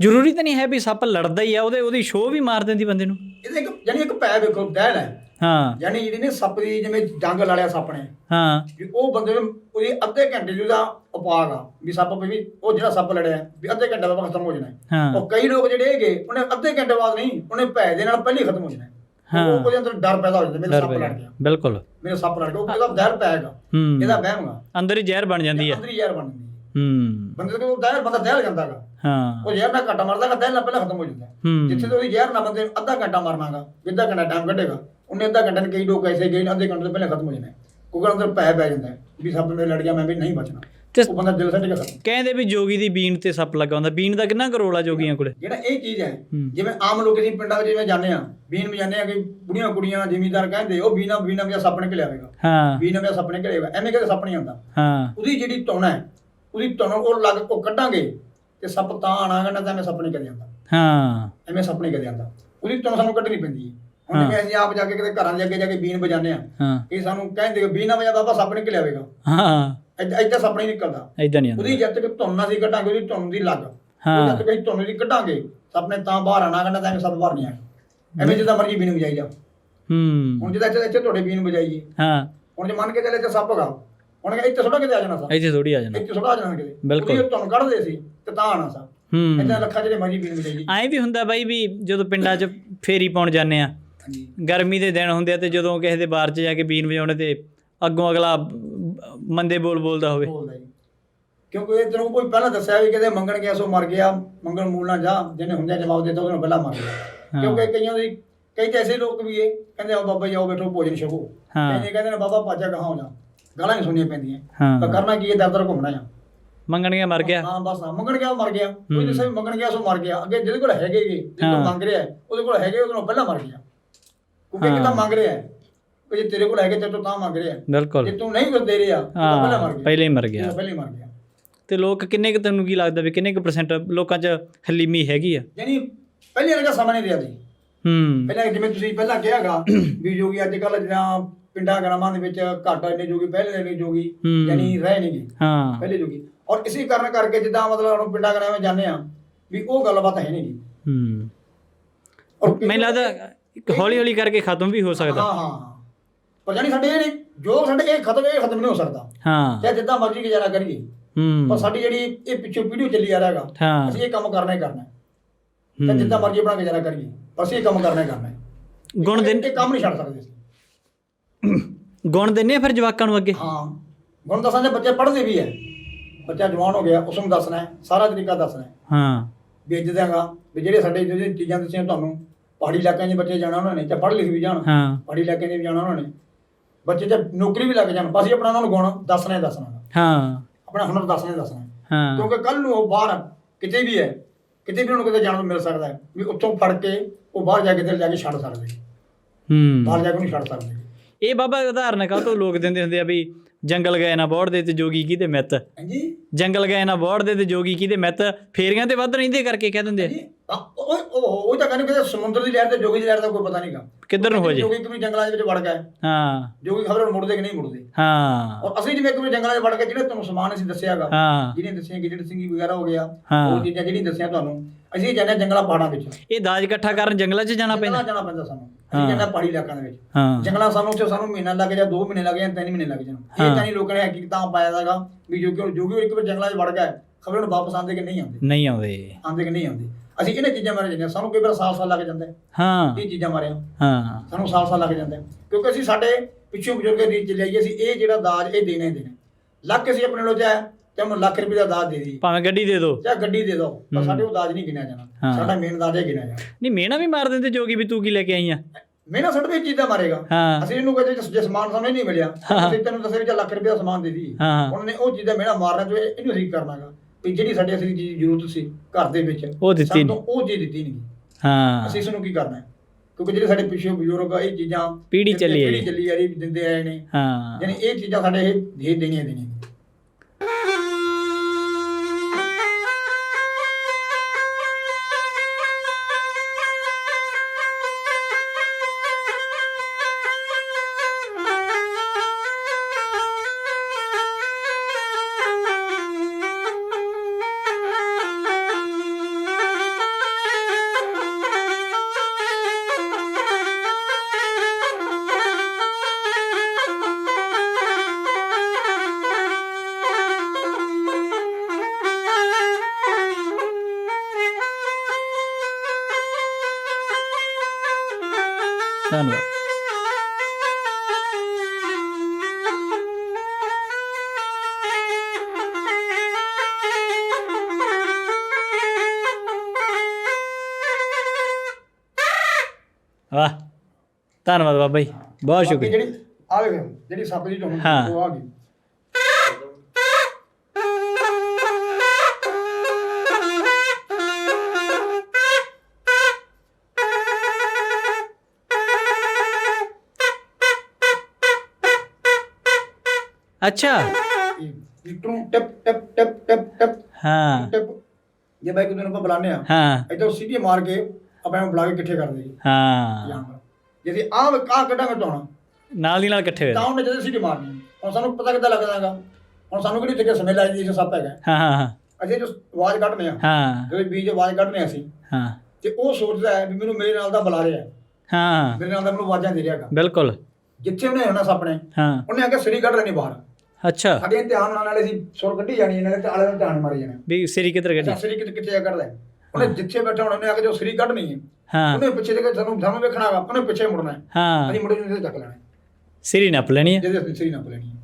ਜ਼ਰੂਰੀ ਤਾਂ ਨਹੀਂ ਹੈ ਵੀ ਸੱਪ ਲੜਦਾ ਹੀ ਆ ਉਹਦੇ ਉਹਦੀ ਸ਼ੋਅ ਵੀ ਮਾਰ ਦਿੰਦੀ ਬੰਦੇ ਨੂੰ। ਇਹਦੇ ਇੱਕ ਯਾਨੀ ਇੱਕ ਪੈ ਵੇਖੋ ਦਹਿਲ ਹੈ। ਹਾਂ। ਯਾਨੀ ਜਿਹੜੀ ਨੇ ਸੱਪ ਦੀ ਜਿਵੇਂ ਡੰਗ ਲਾ ਲਿਆ ਸੱਪ ਨੇ। ਹਾਂ। ਵੀ ਉਹ ਬੰਦੇ ਨੂੰ ਉਹਦੀ ਅੱਧੇ ਘੰਟੇ ਦੀ ਉਹਦਾ ਉਪਾਗ ਆ ਵੀ ਸੱਪ ਵੀ ਉਹ ਜਿਹੜਾ ਸੱਪ ਲੜਿਆ ਵੀ ਅੱਧੇ ਘੰਟੇ ਬਾਅਦ ਖਤਮ ਹੋ ਜਾਣਾ। ਉਹ ਕਈ ਲੋਕ ਜਿਹੜੇ ਹੈਗੇ ਉਹਨੇ ਅੱਧੇ ਘੰਟੇ ਬਾਅਦ ਨਹੀਂ ਉਹਨੇ ਭੈ ਦੇ ਨਾਲ ਪਹਿਲੇ ਖਤਮ ਹੋ ਜਾਣਾ। ਹੈ। ਹਾਂ। ਉਹ ਉਹਦੇ ਅੰਦਰ ਡਰ ਪੈਦਾ ਹੋ ਜਾਂਦਾ ਮੇਰਾ ਸੱਪ ਪੈ ਲੜ ਗਿਆ। ਬਿਲਕੁਲ। ਮੇਰਾ ਸੱਪ ਲੜ ਗਿਆ। ਉਹ ਇਹਦਾ ਦਹਿਰ ਪੈਗਾ ਇਹਦਾ ਵਹਿਮਗਾ ਅੰਦਰ ਹੀ ਜ਼ਹਿਰ ਬਣ ਜਾਂਦੀ ਹੈ। ਅੰਦਰ ਹੀ ਜ਼ਹਿਰ ਬਣ ਜਾਂਦੀ ਹੈ। ਬੰਦੇ ਤੋਂ ਦਹਿਰ ਬੰਦਾ ਦਹਿਲ ਜਾਂਦਾਗਾ ਹਾਂ। ਉਹ ਜ਼ਹਿਰ ਨਾਲ ਘੱਟਾ ਮਾਰਦਾਗਾ ਦਹਿਲ ਨਾਲ ਪਹਿਲਾਂ ਖਤਮ ਹੋ ਜਾਂਦਾ। ਹੈ। ਜਿੱਥੇ ਤੋਂ ਜ਼ਹਿਰ ਨਾਲ ਬੰਦੇ ਨੂੰ ਅੱਧਾ ਘੰਟਾ ਮਾਰਨਾਗਾ ਅੱਧਾ ਘੰਟਾ ਟਾਈਮ ਕੱਢੇਗਾ ਉਹਨੇ ਅੱਧਾ ਘੰਟਾ ਨੇ ਕਈ ਲੋਕ ਐਸੇ ਗਏ ਨੇ ਅੱਧੇ ਘੰਟੇ ਤੋਂ ਪਹਿਲਾਂ ਖਤਮ ਹੋ ਜਾਣਾ। ਕਿਉਂਕਿ ਅੰਦਰ ਪੈ ਪੈ ਜਾਂਦਾ ਵੀ ਸੱਪ ਮੇਰੇ ਲੜ ਗਿਆ ਮੈਂ ਵੀ ਨਹੀਂ ਬਚਣਾ। ਤੇ ਉਹ ਬੰਦਾ ਦਿਲ ਸੱਟ ਕੇ ਖਤਮ। ਕਹਿੰਦੇ ਵੀ ਜੋਗੀ ਦੀ ਬੀਨ ਤੇ ਸੱਪ ਲੱਗਾ ਹੁੰਦਾ। ਬੀਨ ਦਾ ਕਿੰਨਾ ਕਰੋਲ ਆ ਜੋਗੀਆਂ ਕੋਲੇ? ਜਿਹੜਾ ਇਹ ਚੀਜ਼ ਹੈ। ਜਿਵੇਂ ਆਮ ਲੋਕ ਅਸੀਂ ਪਿੰਡਾਂ ਵਿੱਚ ਜਿਵੇਂ ਜਾਂਦੇ ਆ ਬੀਨ ਵਜਾਉਂਦੇ ਆ ਕਿ ਬੁੜੀਆਂ ਕੁੜੀਆਂ ਜ਼ਿਮੀਂਦਾਰ ਕਹਿੰਦੇ ਉਹ ਬੀਨਾ ਬੀਨਾ ਵਿੱਚ ਸੱਪ ਨਿਕਲ ਆਵੇਗਾ। ਹਾਂ। ਬੀਨਾ ਵਿੱਚ ਸੱਪ ਨਿਕਲ ਆਵੇਗਾ। ਐਵੇਂ ਕਦੇ ਸੱਪ ਨਹੀਂ ਆਉਂਦਾ ਹਾਂ। ਉਹਦੀ ਜਿਹੜੀ ਧੁਨ ਹੈ ਉਹਦੀ ਧੁਨ ਉਹ ਲੱਗ ਉਹ ਕੱਢਾਂਗੇ ਤੇ ਸੱਪ ਤਾਂ ਆਣਾਗਾ ਨਾ ਤਾਂ ਐਵੇਂ ਸੱਪ ਨਹੀਂ ਕਦੇ ਆਉਂਦਾ। ਹਾਂ। ਐਵੇਂ ਸੱਪ ਨਹੀਂ ਕਦੇ ਆਉਂਦਾ। ਉਹਦੀ ਧੁਨ ਸਾਨੂੰ ਕੱਢਣੀ ਪੈਂਦੀ ਹੈ। ਹੁਣ ਅਸੀਂ ਆਪ ਜਾ ਕੇ ਕਿਤੇ ਘਰਾਂ ਦੇ ਅੱਗੇ ਜਾ ਕੇ ਬੀਨ ਵਜਾਉਂਦੇ ਆ ਹਾਂ। ਇਹ ਸਾਨੂੰ ਕਹਿੰਦੇ ਕਿ ਬੀਨਾ ਵਜਾ ਬਾਬਾ ਸੱਪ ਨਿਕਲ ਆਵੇਗਾ। ਹਾਂ। ਇੱਦਾਂ ਸੱਪ ਨਹੀਂ ਨਿਕਲਦਾ। ਇਦਾਂ ਨਹੀਂ ਉਹਦੀ ਆਉਂਦਾ ਜਦ ਤੱਕ ਧੁਨ ਨਾ ਸੀ ਕੱਢਾਂਗੇ ਉਹਦੀ ਧੁਨ ਦੀ ਲੱਗ। ਹਾਂ। ਜਦ ਤੱਕ ਅਸੀਂ ਧੁਨ ਦੀ ਕੱਢਾਂਗੇ ਸੱਪ ਨੇ ਤਾਂ ਬਾਹਰ ਆਣਾ ਕਹਿੰਦਾ ਤਾਂ ਸੱਪ ਬਾਹਰ ਨਹੀਂ ਆਣਾ ਐਵੇਂ ਜਿੱਦਾਂ ਮਰਜ਼ੀ ਬੀਨ ਵਜਾਈ ਜਾ ਹੂੰ। ਹੁਣ ਜਿੱਦਾਂ ਇੱਥੇ ਤੁਹਾਡੇ ਬੀਨ ਵਜਾਈਏ ਹਾਂ। ਹੁਣ ਜੇ ਮੰਨ ਕੇ ਚੱਲੇ ਤੇ ਸੱਪ ਹੈਗਾ ਹੁਣ ਇੱਥੇ ਥੋੜਾ ਕਿਤੇ ਆ ਜਾਣਾ ਸੱਪ ਇੱਥੇ ਥੋੜੀ ਆ ਜਾਣਾ। ਇੱਥੇ ਥੋੜਾ ਆ ਜਾਣਾ ਕਿਤੇ। ਬਿਲਕੁਲ। ਉਹਦੀ ਧੁਨ ਕੱਢਦੇ ਸੀ ਤੇ ਤਾਂ ਆਣਾ ਸੱਪ ਹੂੰ। ਇੱਦਾਂ ਲੱਖਾਂ ਜਿਹੜੇ ਮਰਜ਼ੀ ਬੀਨ ਵਜਾਈਏ ਐਂ ਵੀ ਹੁੰਦਾ ਬਾਈ ਵੀ ਜਦੋਂ ਪਿੰਡਾਂ 'ਚ ਫੇਰੀ ਪਾਉਣ ਜਾਂਦੇ ਆ ਗਰਮੀ ਦੇ ਦਿਨ ਹੁੰਦੇ ਆ ਤੇ ਜਦੋਂ ਕਿਸੇ ਦੇ ਬਾਰ 'ਚ ਜਾ ਕੇ ਬੀਨ ਵਜਾਉਣੇ ਤੇ ਅੱਗੋਂ ਅਗਲਾ ਮੰਦੇ ਬੋਲ ਬੋਲਦਾ ਹੋਵੇ। ਕਿਉਂਕਿ ਇਹ ਤੈਨੂੰ ਕੋਈ ਪਹਿਲਾਂ ਦੱਸਿਆ ਵੀ ਕਿਤੇ ਮੰਗਣ ਗਿਆ ਸੋ ਮਰ ਗਿਆ ਮੰਗਣ ਮੂਲ ਨਾ ਜਾ ਜਿਹਨੇ ਹੁੰਦਿਆ ਜਵਾਬ ਦਿੱਤਾ ਉਹਨੂੰ ਪਹਿਲਾਂ ਮਰ ਗਿਆ। ਕਿਉਂਕਿ ਕਈਆਂ ਦੀ ਕਈ ਤਾਂ ਐਸੇ ਲੋਕ ਵੀ ਇਹ ਕਹਿੰਦੇ ਆ ਬਾਬਾ ਜੀ ਆਓ ਬੈਠੋ ਭੋਜਨ ਛਕੋ। ਕਈ ਕਹਿੰਦੇ ਨੇ ਬਾਬਾ ਪਾਜਾ ਕਹਾਂ ਹੋ ਜਾ? ਗਾਲਾਂ ਹੀ ਸੁਣੀਆਂ ਪੈਂਦੀਆਂ। ਹਾਂ। ਤਾਂ ਕਰਨਾ ਕੀ ਹੈ? ਦਰ ਦਰ ਘੁੰਮਣਾ ਆ। ਮੰਗਣ ਗਿਆ ਮਰ ਗਿਆ? ਹਾਂ ਬਸ ਹਾਂ ਮੰਗਣ ਗਿਆ ਮਰ ਗਿਆ। ਕੋਈ। ਦੱਸੇ ਵੀ ਮੰਗਣ ਗਿਆ ਸੋ ਮਰ ਗਿਆ। ਅੱਗੇ ਜਿਹਦੇ ਕੋਲ ਹੈਗੇ ਹਾਂ। ਕੋਲ ਮੰਗ ਰਿਹਾ ਹੈ, ਉਹਦੇ ਕੋਲ ਹੈਗੇ ਉਹਦੇ ਨਾਲ ਪਹਿਲਾਂ ਮਰ ਗਿਆ। ਕਿਉਂਕਿ ਹਾਂ। ਕਿਤਾ ਮੰਗ ਰਿਹਾ? ਹੈ ਕਿ ਜੇ ਤੇਰੇ ਕੋਲ ਹੈਗੇ ਤੇ ਤੂੰ ਤਾਂ ਮੰਗ ਰਿਹਾ। ਹੈ। ਬਿਲਕੁਲ। ਜੇ ਤੂੰ ਨਹੀਂ ਕੁਝ ਦੇ ਰਿਹਾ ਤਾਂ ਪਹਿਲਾਂ ਮਰ ਗਿਆ। ਪਹਿਲੇ ਹੀ ਮਰ ਗਿਆ। ਪਹਿਲਾਂ ਹੀ ਮਰ ਗਿਆ। ਤੇ ਲੋਕ ਕਿੰਨੇ ਕੁ ਤੈਨੂੰ ਕੀ ਲੱਗਦਾ ਵੀ ਕਿੰਨੇ ਕੁ ਪਰਸੈਂਟ ਲੋਕਾਂ 'ਚ ਹਲੀਮੀ ਹੈਗੀ ਆ? ਯਾਨੀ ਪਹਿਲੇ ਵਰਗਾ ਸਮਾਂ ਨਹੀਂ ਰਿਹਾ ਸੀ ਹੂੰ। ਪਹਿਲਾਂ ਜਿਵੇਂ ਤੁਸੀਂ ਪਹਿਲਾਂ ਕਿਹਾਗਾ ਵੀ ਜੋਗੀ ਅੱਜ ਕੱਲ ਜਾਂ ਪਿੰਡਾਂ ਗ੍ਰਾਮਾਂ ਦੇ ਵਿੱਚ ਘੱਟ ਇੰਨੇ ਜੋਗੀ ਪਹਿਲੇ ਇੰਨੇ ਜੋਗੀ ਹੂੰ। ਯਾਨੀ ਰਹੇ ਨਹੀਂਗੇ ਹਾਂ। ਪਹਿਲੇ ਜੋਗੀ। ਔਰ ਇਸੇ ਕਾਰਨ ਕਰਕੇ ਜਿੱਦਾਂ ਮਤਲਬ ਹੁਣ ਪਿੰਡਾਂ ਗ੍ਰਾਮਾਂ ਜਾਂਦੇ ਆ ਵੀ ਉਹ ਗੱਲਬਾਤ ਹੈ ਨਹੀਂਗੀ ਹੂੰ। ਔਰ ਕਈ- ਮੈਨੂੰ ਲੱਗਦਾ ਇੱਕ ਹੌਲੀ ਹੌਲੀ ਕਰਕੇ ਖਤਮ ਵੀ ਹੋ ਸਕਦਾ। ਹਾਂ ਹਾਂ ਹਾਂ। ਪਰ ਜਾਨੀ ਸਾਡੇ ਇਹ ਨਹੀਂ ਜੋ ਸਾਡੇ ਇਹ ਖਤਮ ਇਹ ਖਤਮ ਨਹੀਂ ਹੋ ਸਕਦਾ। ਹਾਂ। ਚਾਹੇ ਜਿੱਦਾਂ ਮਰਜ਼ੀ ਗੁਜ਼ਾਰਾ ਕਰੀਏ। ਪਰ ਹੂੰ ਸਾਡੀ ਜਿਹੜੀ ਇਹ ਪਿੱਛੋਂ ਪੀੜ੍ਹੀ ਚੱਲੀ ਆ ਰਿਹਾ ਹੈਗਾ ਹਾਂ। ਅਸੀਂ ਇਹ ਕੰਮ ਕਰਨਾ ਹੀ ਕਰਨਾ ਹੈ। ਤੇ ਹੂੰ। ਜਿੱਦਾਂ ਮਰਜ਼ੀ ਆਪਣਾ ਗੁਜ਼ਾਰਾ ਕਰੀਏ ਪਰ ਅਸੀਂ ਇਹ ਕੰਮ ਕਰਨਾ ਹੀ ਕਰਨਾ ਹੈ। ਗੁਣ ਦਿਨ ਇਹ ਕੰਮ ਨਹੀਂ ਛੱਡ ਸਕਦੇ ਅਸੀਂ। ਗੁਣ ਦਿੰਨੇ ਆ ਫਿਰ ਜਵਾਕਾਂ ਨੂੰ ਅੱਗੇ? ਹਾਂ। ਹੁਣ ਦੱਸਾਂ ਜੇ ਬੱਚੇ ਪੜ੍ਹਦੇ ਵੀ ਹੈ ਬੱਚਾ ਜਵਾਨ ਹੋ ਗਿਆ ਉਸ ਨੂੰ ਦੱਸਣਾ ਹੈ ਸਾਰਾ ਤਰੀਕਾ ਦੱਸਣਾ ਹੈ। ਹਾਂ। ਵੀ ਇੱਦਾਂ ਦਿਆਂਗਾ ਵੀ ਜਿਹੜੇ ਸਾਡੇ ਜਿਹੜੇ ਚੀਜ਼ਾਂ ਦੱਸੀਆਂ ਤੁਹਾਨੂੰ ਪਹਾੜੀ ਇਲਾਕਿਆਂ 'ਚ ਬੱਚੇ ਜਾਣਾ ਉਹਨਾਂ ਨੇ ਚਾਹੇ ਪੜ੍ਹ ਲਿਖ ਵੀ ਜਾਣ ਹਾਂ। ਪਹਾੜੀ ਇਲਾਕਿਆਂ 'ਚ ਵੀ ਜਾਣਾ ਉਹਨਾਂ ਨੇ। ਬੱਚੇ ਜੇ ਨੌਕਰੀ ਵੀ ਲੱਗ ਜਾਣ ਬਸ ਹੀ ਆਪਣਾ ਉਹਨਾਂ ਨੂੰ ਗੁਣ ਦੱਸਣਾ ਹੀ ਦੱਸਣਾ। ਹੈ। ਹਾਂ ਆਪਣਾ ਹੁਨਰ ਦੱਸਣਾ ਹੀ ਦੱਸਣਾ ਹੈ। ਹਾਂ। ਕਿਉਂਕਿ ਕੱਲ ਨੂੰ ਉਹ ਬਾਹਰ ਕਿਤੇ ਵੀ ਹੈ ਕਿਤੇ ਵੀ ਉਹਨੂੰ ਕਿਤੇ ਜਾਣ ਨੂੰ ਮਿਲ ਸਕਦਾ ਹੈ ਵੀ ਉੱਥੋਂ ਫੜ ਕੇ ਉਹ ਬਾਹਰ ਜਾ ਕੇ ਕਿਤੇ ਜਾ ਕੇ ਛੱਡ ਸਕਦੇ ਹੂੰ। ਬਾਹਰ ਜਾ ਕੇ ਉਹਨੂੰ ਛੱਡ ਸਕਦੇ ਇਹ ਬਾਬਾ ਉਦਾਹਰਨ ਕਾ ਤੋਂ ਲੋਕ ਦਿੰਦੇ ਹੁੰਦੇ ਆ ਵੀ ਜੰਗਲ ਗਏ ਨਾ ਬੋੜ ਦੇ ਤੇ ਜੋਗੀ ਕੀ ਤੇ ਮਿੱਤ? ਹਾਂਜੀ। ਜੰਗਲ ਗਏ ਨਾ ਬੋੜ ਦੇ ਤੇ ਜੋਗੀ ਕੀ ਤੇ ਮਿੱਤ? ਫੇਰੀਆਂ ਤੇ ਵੱਧ ਰਹਿੰਦੇ ਕਰਕੇ ਕਹਿ ਦਿੰਦੇ ਆ। ਉਹ ਉਹ ਤਾਂ ਕਹਿੰਦੇ ਕਿ ਸਮੁੰਦਰ ਦੀ ਲਹਿਰ ਤੇ ਜੋਗੀ ਦੀ ਲਹਿਰ ਦਾ ਕੋਈ ਪਤਾ ਨਹੀਂਗਾ ਕਿੱਧਰ ਨੂੰ ਹੋ ਜੇ? ਜੋਗੀ ਕਿਵੇਂ ਜੰਗਲਾਂ ਦੇ ਵਿੱਚ ਵੜ ਗਏ ਹਾਂ। ਜੋਗੀ ਖਬਰ ਹੁਣ ਮੁੜਦੇ ਕਿ ਨਹੀਂ ਮੁੜਦੇ? ਹਾਂ। ਔਰ ਅਸੀਂ ਜਿਵੇਂ ਕਿਵੇਂ ਜੰਗਲਾਂ 'ਚ ਵੜ ਕੇ ਜਿਹੜੇ ਤੁਹਾਨੂੰ ਸਮਾਨ ਅਸੀਂ ਦੱਸਿਆਗਾ ਜਿਹਨੇ ਦੱਸਿਆ ਕਿ ਜਿਹੜੇ ਸਿੰਘੀ ਵਗੈਰਾ ਹੋ ਗਿਆ। ਉਹ ਚੀਜ਼ਾਂ ਜਿਹੜੀਆਂ ਦੱਸਿਆ ਤੁਹਾਨੂੰ ਅਸੀਂ ਜਾਂਦੇ ਜੰਗਲਾਂ ਪਹਾੜਾਂ ਵਿੱਚ। ਇਹ ਦਾਜ ਇਕੱਠਾ ਕਰਨ ਜੰਗਲਾਂ 'ਚ ਜਾਣਾ ਪੈਂਦਾ। ਜਾਣਾ ਪੈਂਦਾ ਸਾਨੂੰ। ਹਾਂ। ਅਸੀਂ ਜਾਂਦੇ ਹਾਂ ਪਹਾੜੀ ਇਲਾਕਿਆਂ ਦੇ ਵਿੱਚ। ਹਾਂ। ਜੰਗਲਾਂ ਸਾਨੂੰ ਉੱਥੇ ਸਾਨੂੰ ਮਹੀਨਾ ਲੱਗ ਜਾ 2 ਮਹੀਨੇ ਲੱਗ ਜਾਣ 3 ਮਹੀਨੇ ਲੱਗ ਜਾਣ। ਇਹ ਤਾਂ ਨਹੀਂ ਲੋਕਾਂ ਨੇ ਹਕੀਕਤਾਂ ਪਾਇਆ ਦਾਗਾ ਵੀ ਜੋ ਕਿ ਜੋ ਕਿ ਇੱਕ ਵਾਰ ਜੰਗਲਾਂ 'ਚ ਵੜ ਗਿਆ ਖਬਰ ਨੂੰ ਵਾਪਸ ਆਉਂਦੇ ਕਿ ਨਹੀਂ ਆਉਂਦੇ? ਨਹੀਂ ਆਉਂਦੇ। ਆਉਂਦੇ ਕਿ ਨਹੀਂ ਆਉਂਦੇ? ਅਸੀਂ ਇਹਨਾਂ ਚੀਜ਼ਾਂ ਮਾਰੇ ਜਾਂਦੇ ਹਾਂ ਸਾਨੂੰ ਕਈ ਵਾਰ ਸਾਲ ਸਾਲ ਲੱਗ ਜਾਂਦਾ। ਹੈ। ਹਾਂ ਇਹ ਚੀਜ਼ਾਂ ਮਾਰਿਆ? ਹਾਂ। ਸਾਨੂੰ ਸਾਲ ਸਾਲ ਲੱਗ ਜਾਂਦਾ। ਹੈ। ਕਿਉਂਕਿ ਅਸੀਂ ਸਾਡੇ ਪਿੱਛੋਂ ਬਜ਼ੁਰਗ ਦੀ ਚ ਲਿਆਈਏ ਅਸੀਂ ਇਹ ਜਿਹੜਾ ਦਾਜ ਇਹ ਦੇਣੇ ਹੀ ਦੇਣੇ। ਲੱਖ ਅਸੀਂ ਆਪਣੇ ਲੋ ਚਾਹੇ ਤੇ ਮੈਂ ਲੱਖ ਰੁਪਏ ਦਾ ਦਾਜ ਦੇ ਦੀ ਭਾਵੇਂ ਗੱਡੀ ਦੇ ਦਿਓ। ਚਾਹੇ ਗੱਡੀ ਦੇ ਦਿਓ ਪਰ ਹੂੰ। ਸਾਡੇ ਉਹ ਦਾਜ ਨਹੀਂ ਗਿਣਿਆ ਹਾਂ। ਜਾਣਾ ਸਾਡਾ ਮੇਨ ਦਾਜ ਇਹ ਗਿਣਿਆ ਜਾਣਾ। ਨਹੀਂ ਮੇਣਾ ਵੀ ਮਾਰ ਦਿੰਦੇ ਜੋਗੀ ਵੀ ਤੂੰ ਕੀ ਲੈ ਕੇ ਆਈ ਆ? ਮੇਨਾ ਸਾਡੇ ਵਿੱਚ ਚੀਜ਼ਾਂ ਮਾਰੇਗਾ। ਹਾਂ। ਅਸੀਂ ਇਹਨੂੰ ਕਹਿੰਦੇ ਜੇ ਸਮਾਨ ਸਾਨੂੰ ਨਹੀਂ ਮਿਲਿਆ ਅਸੀਂ ਤੈਨੂੰ ਦੱਸਿਆ ਵੀ ਚੱਲ ਲੱਖ ਰੁਪਏ ਦਾ ਸਮਾਨ ਦੇ ਦੀ ਹਾਂ। ਉਹਨਾਂ ਨੇ ਉਹ ਚੀਜ਼ਾਂ ਮੇਰਾ ਮਾਰਨਾ ਤੇ ਇਹਨੂੰ ਅਸੀਂ ਕਰਨਾਗਾ? ਵੀ ਜਿਹੜੀ ਸਾਡੇ ਅਸਲੀ ਚੀਜ਼ ਦੀ ਜ਼ਰੂਰਤ ਸੀ ਘਰ ਦੇ ਵਿੱਚ ਉਹ ਦਿੱਤੀ ਸਾਨੂੰ ਉਹ ਚੀਜ਼ ਦਿੱਤੀ ਨਹੀਂ। ਹਾਂ। ਅਸੀਂ ਇਸ ਨੂੰ ਕੀ ਕਰਨਾ ਹੈ? ਕਿਉਂਕਿ ਜਿਹੜੇ ਸਾਡੇ ਪਿੱਛੇ ਬਜ਼ੁਰਗ ਆ ਇਹ ਚੀਜ਼ਾਂ ਪੀੜ੍ਹੀ ਚੱਲੀ ਆ ਰਹੀ ਦਿੰਦੇ ਆਏ ਨੇ। ਹਾਂ। ਯਾਨੀ ਇਹ ਚੀਜ਼ਾਂ ਸਾਡੇ ਇਹ ਦੇ ਦੇਣੀਆਂ ਦੇਣੀਆਂ ਵਾਹ। ਧੰਨਵਾਦ ਬਾਬਾ ਜੀ। ਬਹੁਤ ਬਾਕੀ ਸ਼ੁਕਰੀਆ। ਜਿਹੜੀ ਆ ਵੇਖ ਜਿਹੜੀ ਸੱਪ ਦੀ ਟੋਨ ਹਾਂ। ਉਹ ਆ ਗਈ। ਅੱਛਾ। ਇਹ ਇਟਰੋਂ ਟਿਪ ਟਿਪ ਟਿਪ ਟਿਪ ਟਿਪ। ਹਾਂ। ਟਿਪ। ਜੇ ਬਾਈ ਨੂੰ ਆਪਾਂ ਬੁਲਾਉਂਦੇ ਆ ਹਾਂ। ਇੱਧਰ ਸਿੱਧੀ ਮਾਰ ਕੇ ਆਪਾਂ ਨੂੰ ਬੁਲਾ ਕੇ ਇਕੱਠੇ ਕਰਦੇ ਜੀ ਹਾਂ। ਜਾਨਵਰ ਜੇ ਆਹ ਆਹ ਕੱਢਾਂਗੇ ਟਾਉਣਾ ਨਾਲ ਦੀ ਨਾਲ ਇਕੱਠੇ ਹੋਏ ਤਾਂ ਉਹਨੇ ਜਦੋਂ ਸਿੱਧੀ ਮਾਰਨੀ। ਹੁਣ ਸਾਨੂੰ ਪਤਾ ਕਿੱਦਾਂ ਲੱਗਦਾਗਾ ਹੁਣ ਸਾਨੂੰ ਕਿਹੜੀ ਤੇ ਸਮੇਂ ਲੱਗ ਜੀ ਜੋ ਸੱਪ ਹੈਗਾ? ਹਾਂ ਹਾਂ ਹਾਂ। ਅਜੇ ਜੋ ਆਵਾਜ਼ ਕੱਢਨੇ ਆ ਹਾਂ। ਜਦੋਂ ਬੀਜ ਆਵਾਜ਼ ਕੱਢਨੇ ਅਸੀਂ ਹਾਂ। ਤੇ ਉਹ ਸੋਚਦਾ ਹੈ ਵੀ ਮੈਨੂੰ ਮੇਰੇ ਨਾਲ ਦਾ ਬੁਲਾ ਰਿਹਾ ਹੈ। ਹਾਂ। ਮੇਰੇ ਨਾਲ ਦਾ ਮੈਨੂੰ ਆਵਾਜ਼ਾਂ ਦੇ ਰਿਹਾਗਾ ਬਿਲਕੁਲ। ਜਿੱਥੇ ਉਹਨੇ ਹੋਣਾ ਸੱਪ ਨੇ ਹਾਂ। ਉਹਨੇ ਆ ਕੇ ਸਰੀ ਕੱਢ ਲੈਣੀ ਬਾਹਰ। ਅੱਛਾ। ਸਾਡੇ ਧਿਆਨ ਨਾਲ ਨਾਲੇ ਅਸੀਂ ਸੁਰ ਕੱਢੀ ਜਾਣੀ ਨਾਲੇ ਤੇ ਆਲੇ ਨੂੰ ਧਿਆਨ ਮਾਰੀ ਜਾਣਾ। ਵੀ ਸਿਰੀ ਕਿੱਧਰ ਗੱਡੀ ਸਰੀ ਕਿੱਥੇ ਕੱਢਦਾ ਹੈ? ਉਹਨੇ ਜਿੱਥੇ ਬੈਠਾ ਹੋਣਾ ਉਹਨੇ ਆ ਕੇ ਜੋ ਸਰੀ ਕੱਢਣੀ ਹੈ ਹਾਂ। ਉਹਨੇ ਪਿੱਛੇ ਦੇ ਕੇ ਸਾਨੂੰ ਸਾਨੂੰ ਵੇਖਣਾ ਹੈਗਾ ਉਹਨੇ ਪਿੱਛੇ ਮੁੜਨਾ ਹੈ। ਹਾਂ। ਅਸੀਂ ਮੁੜੇ ਨੂੰ ਚੱਕ ਲੈਣਾ ਸਿਰੀ ਨੱਪ ਲੈਣੀ ਹੈ। ਜਿਹਦੇ ਅਸੀਂ ਸਰੀ ਨਾ ਲੈਣੀ ਹੈ।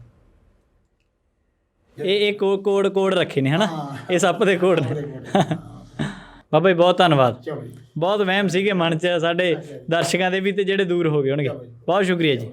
ਇਹ ਇਹ ਕੋਡ ਕੋਡ ਰੱਖੇ ਨੇ ਹਨਾ। ਇਹ ਸੱਪ ਦੇ ਕੋਡ ਨੇ। ਬਾਬਾ ਜੀ ਬਹੁਤ ਧੰਨਵਾਦ। ਬਹੁਤ ਵਹਿਮ ਸੀਗੇ ਮਨ 'ਚ ਸਾਡੇ ਦਰਸ਼ਕਾਂ ਦੇ ਵੀ ਤੇ ਜਿਹੜੇ ਦੂਰ ਹੋ ਗਏ ਹੋਣਗੇ। ਬਹੁਤ ਸ਼ੁਕਰੀਆ ਜੀ।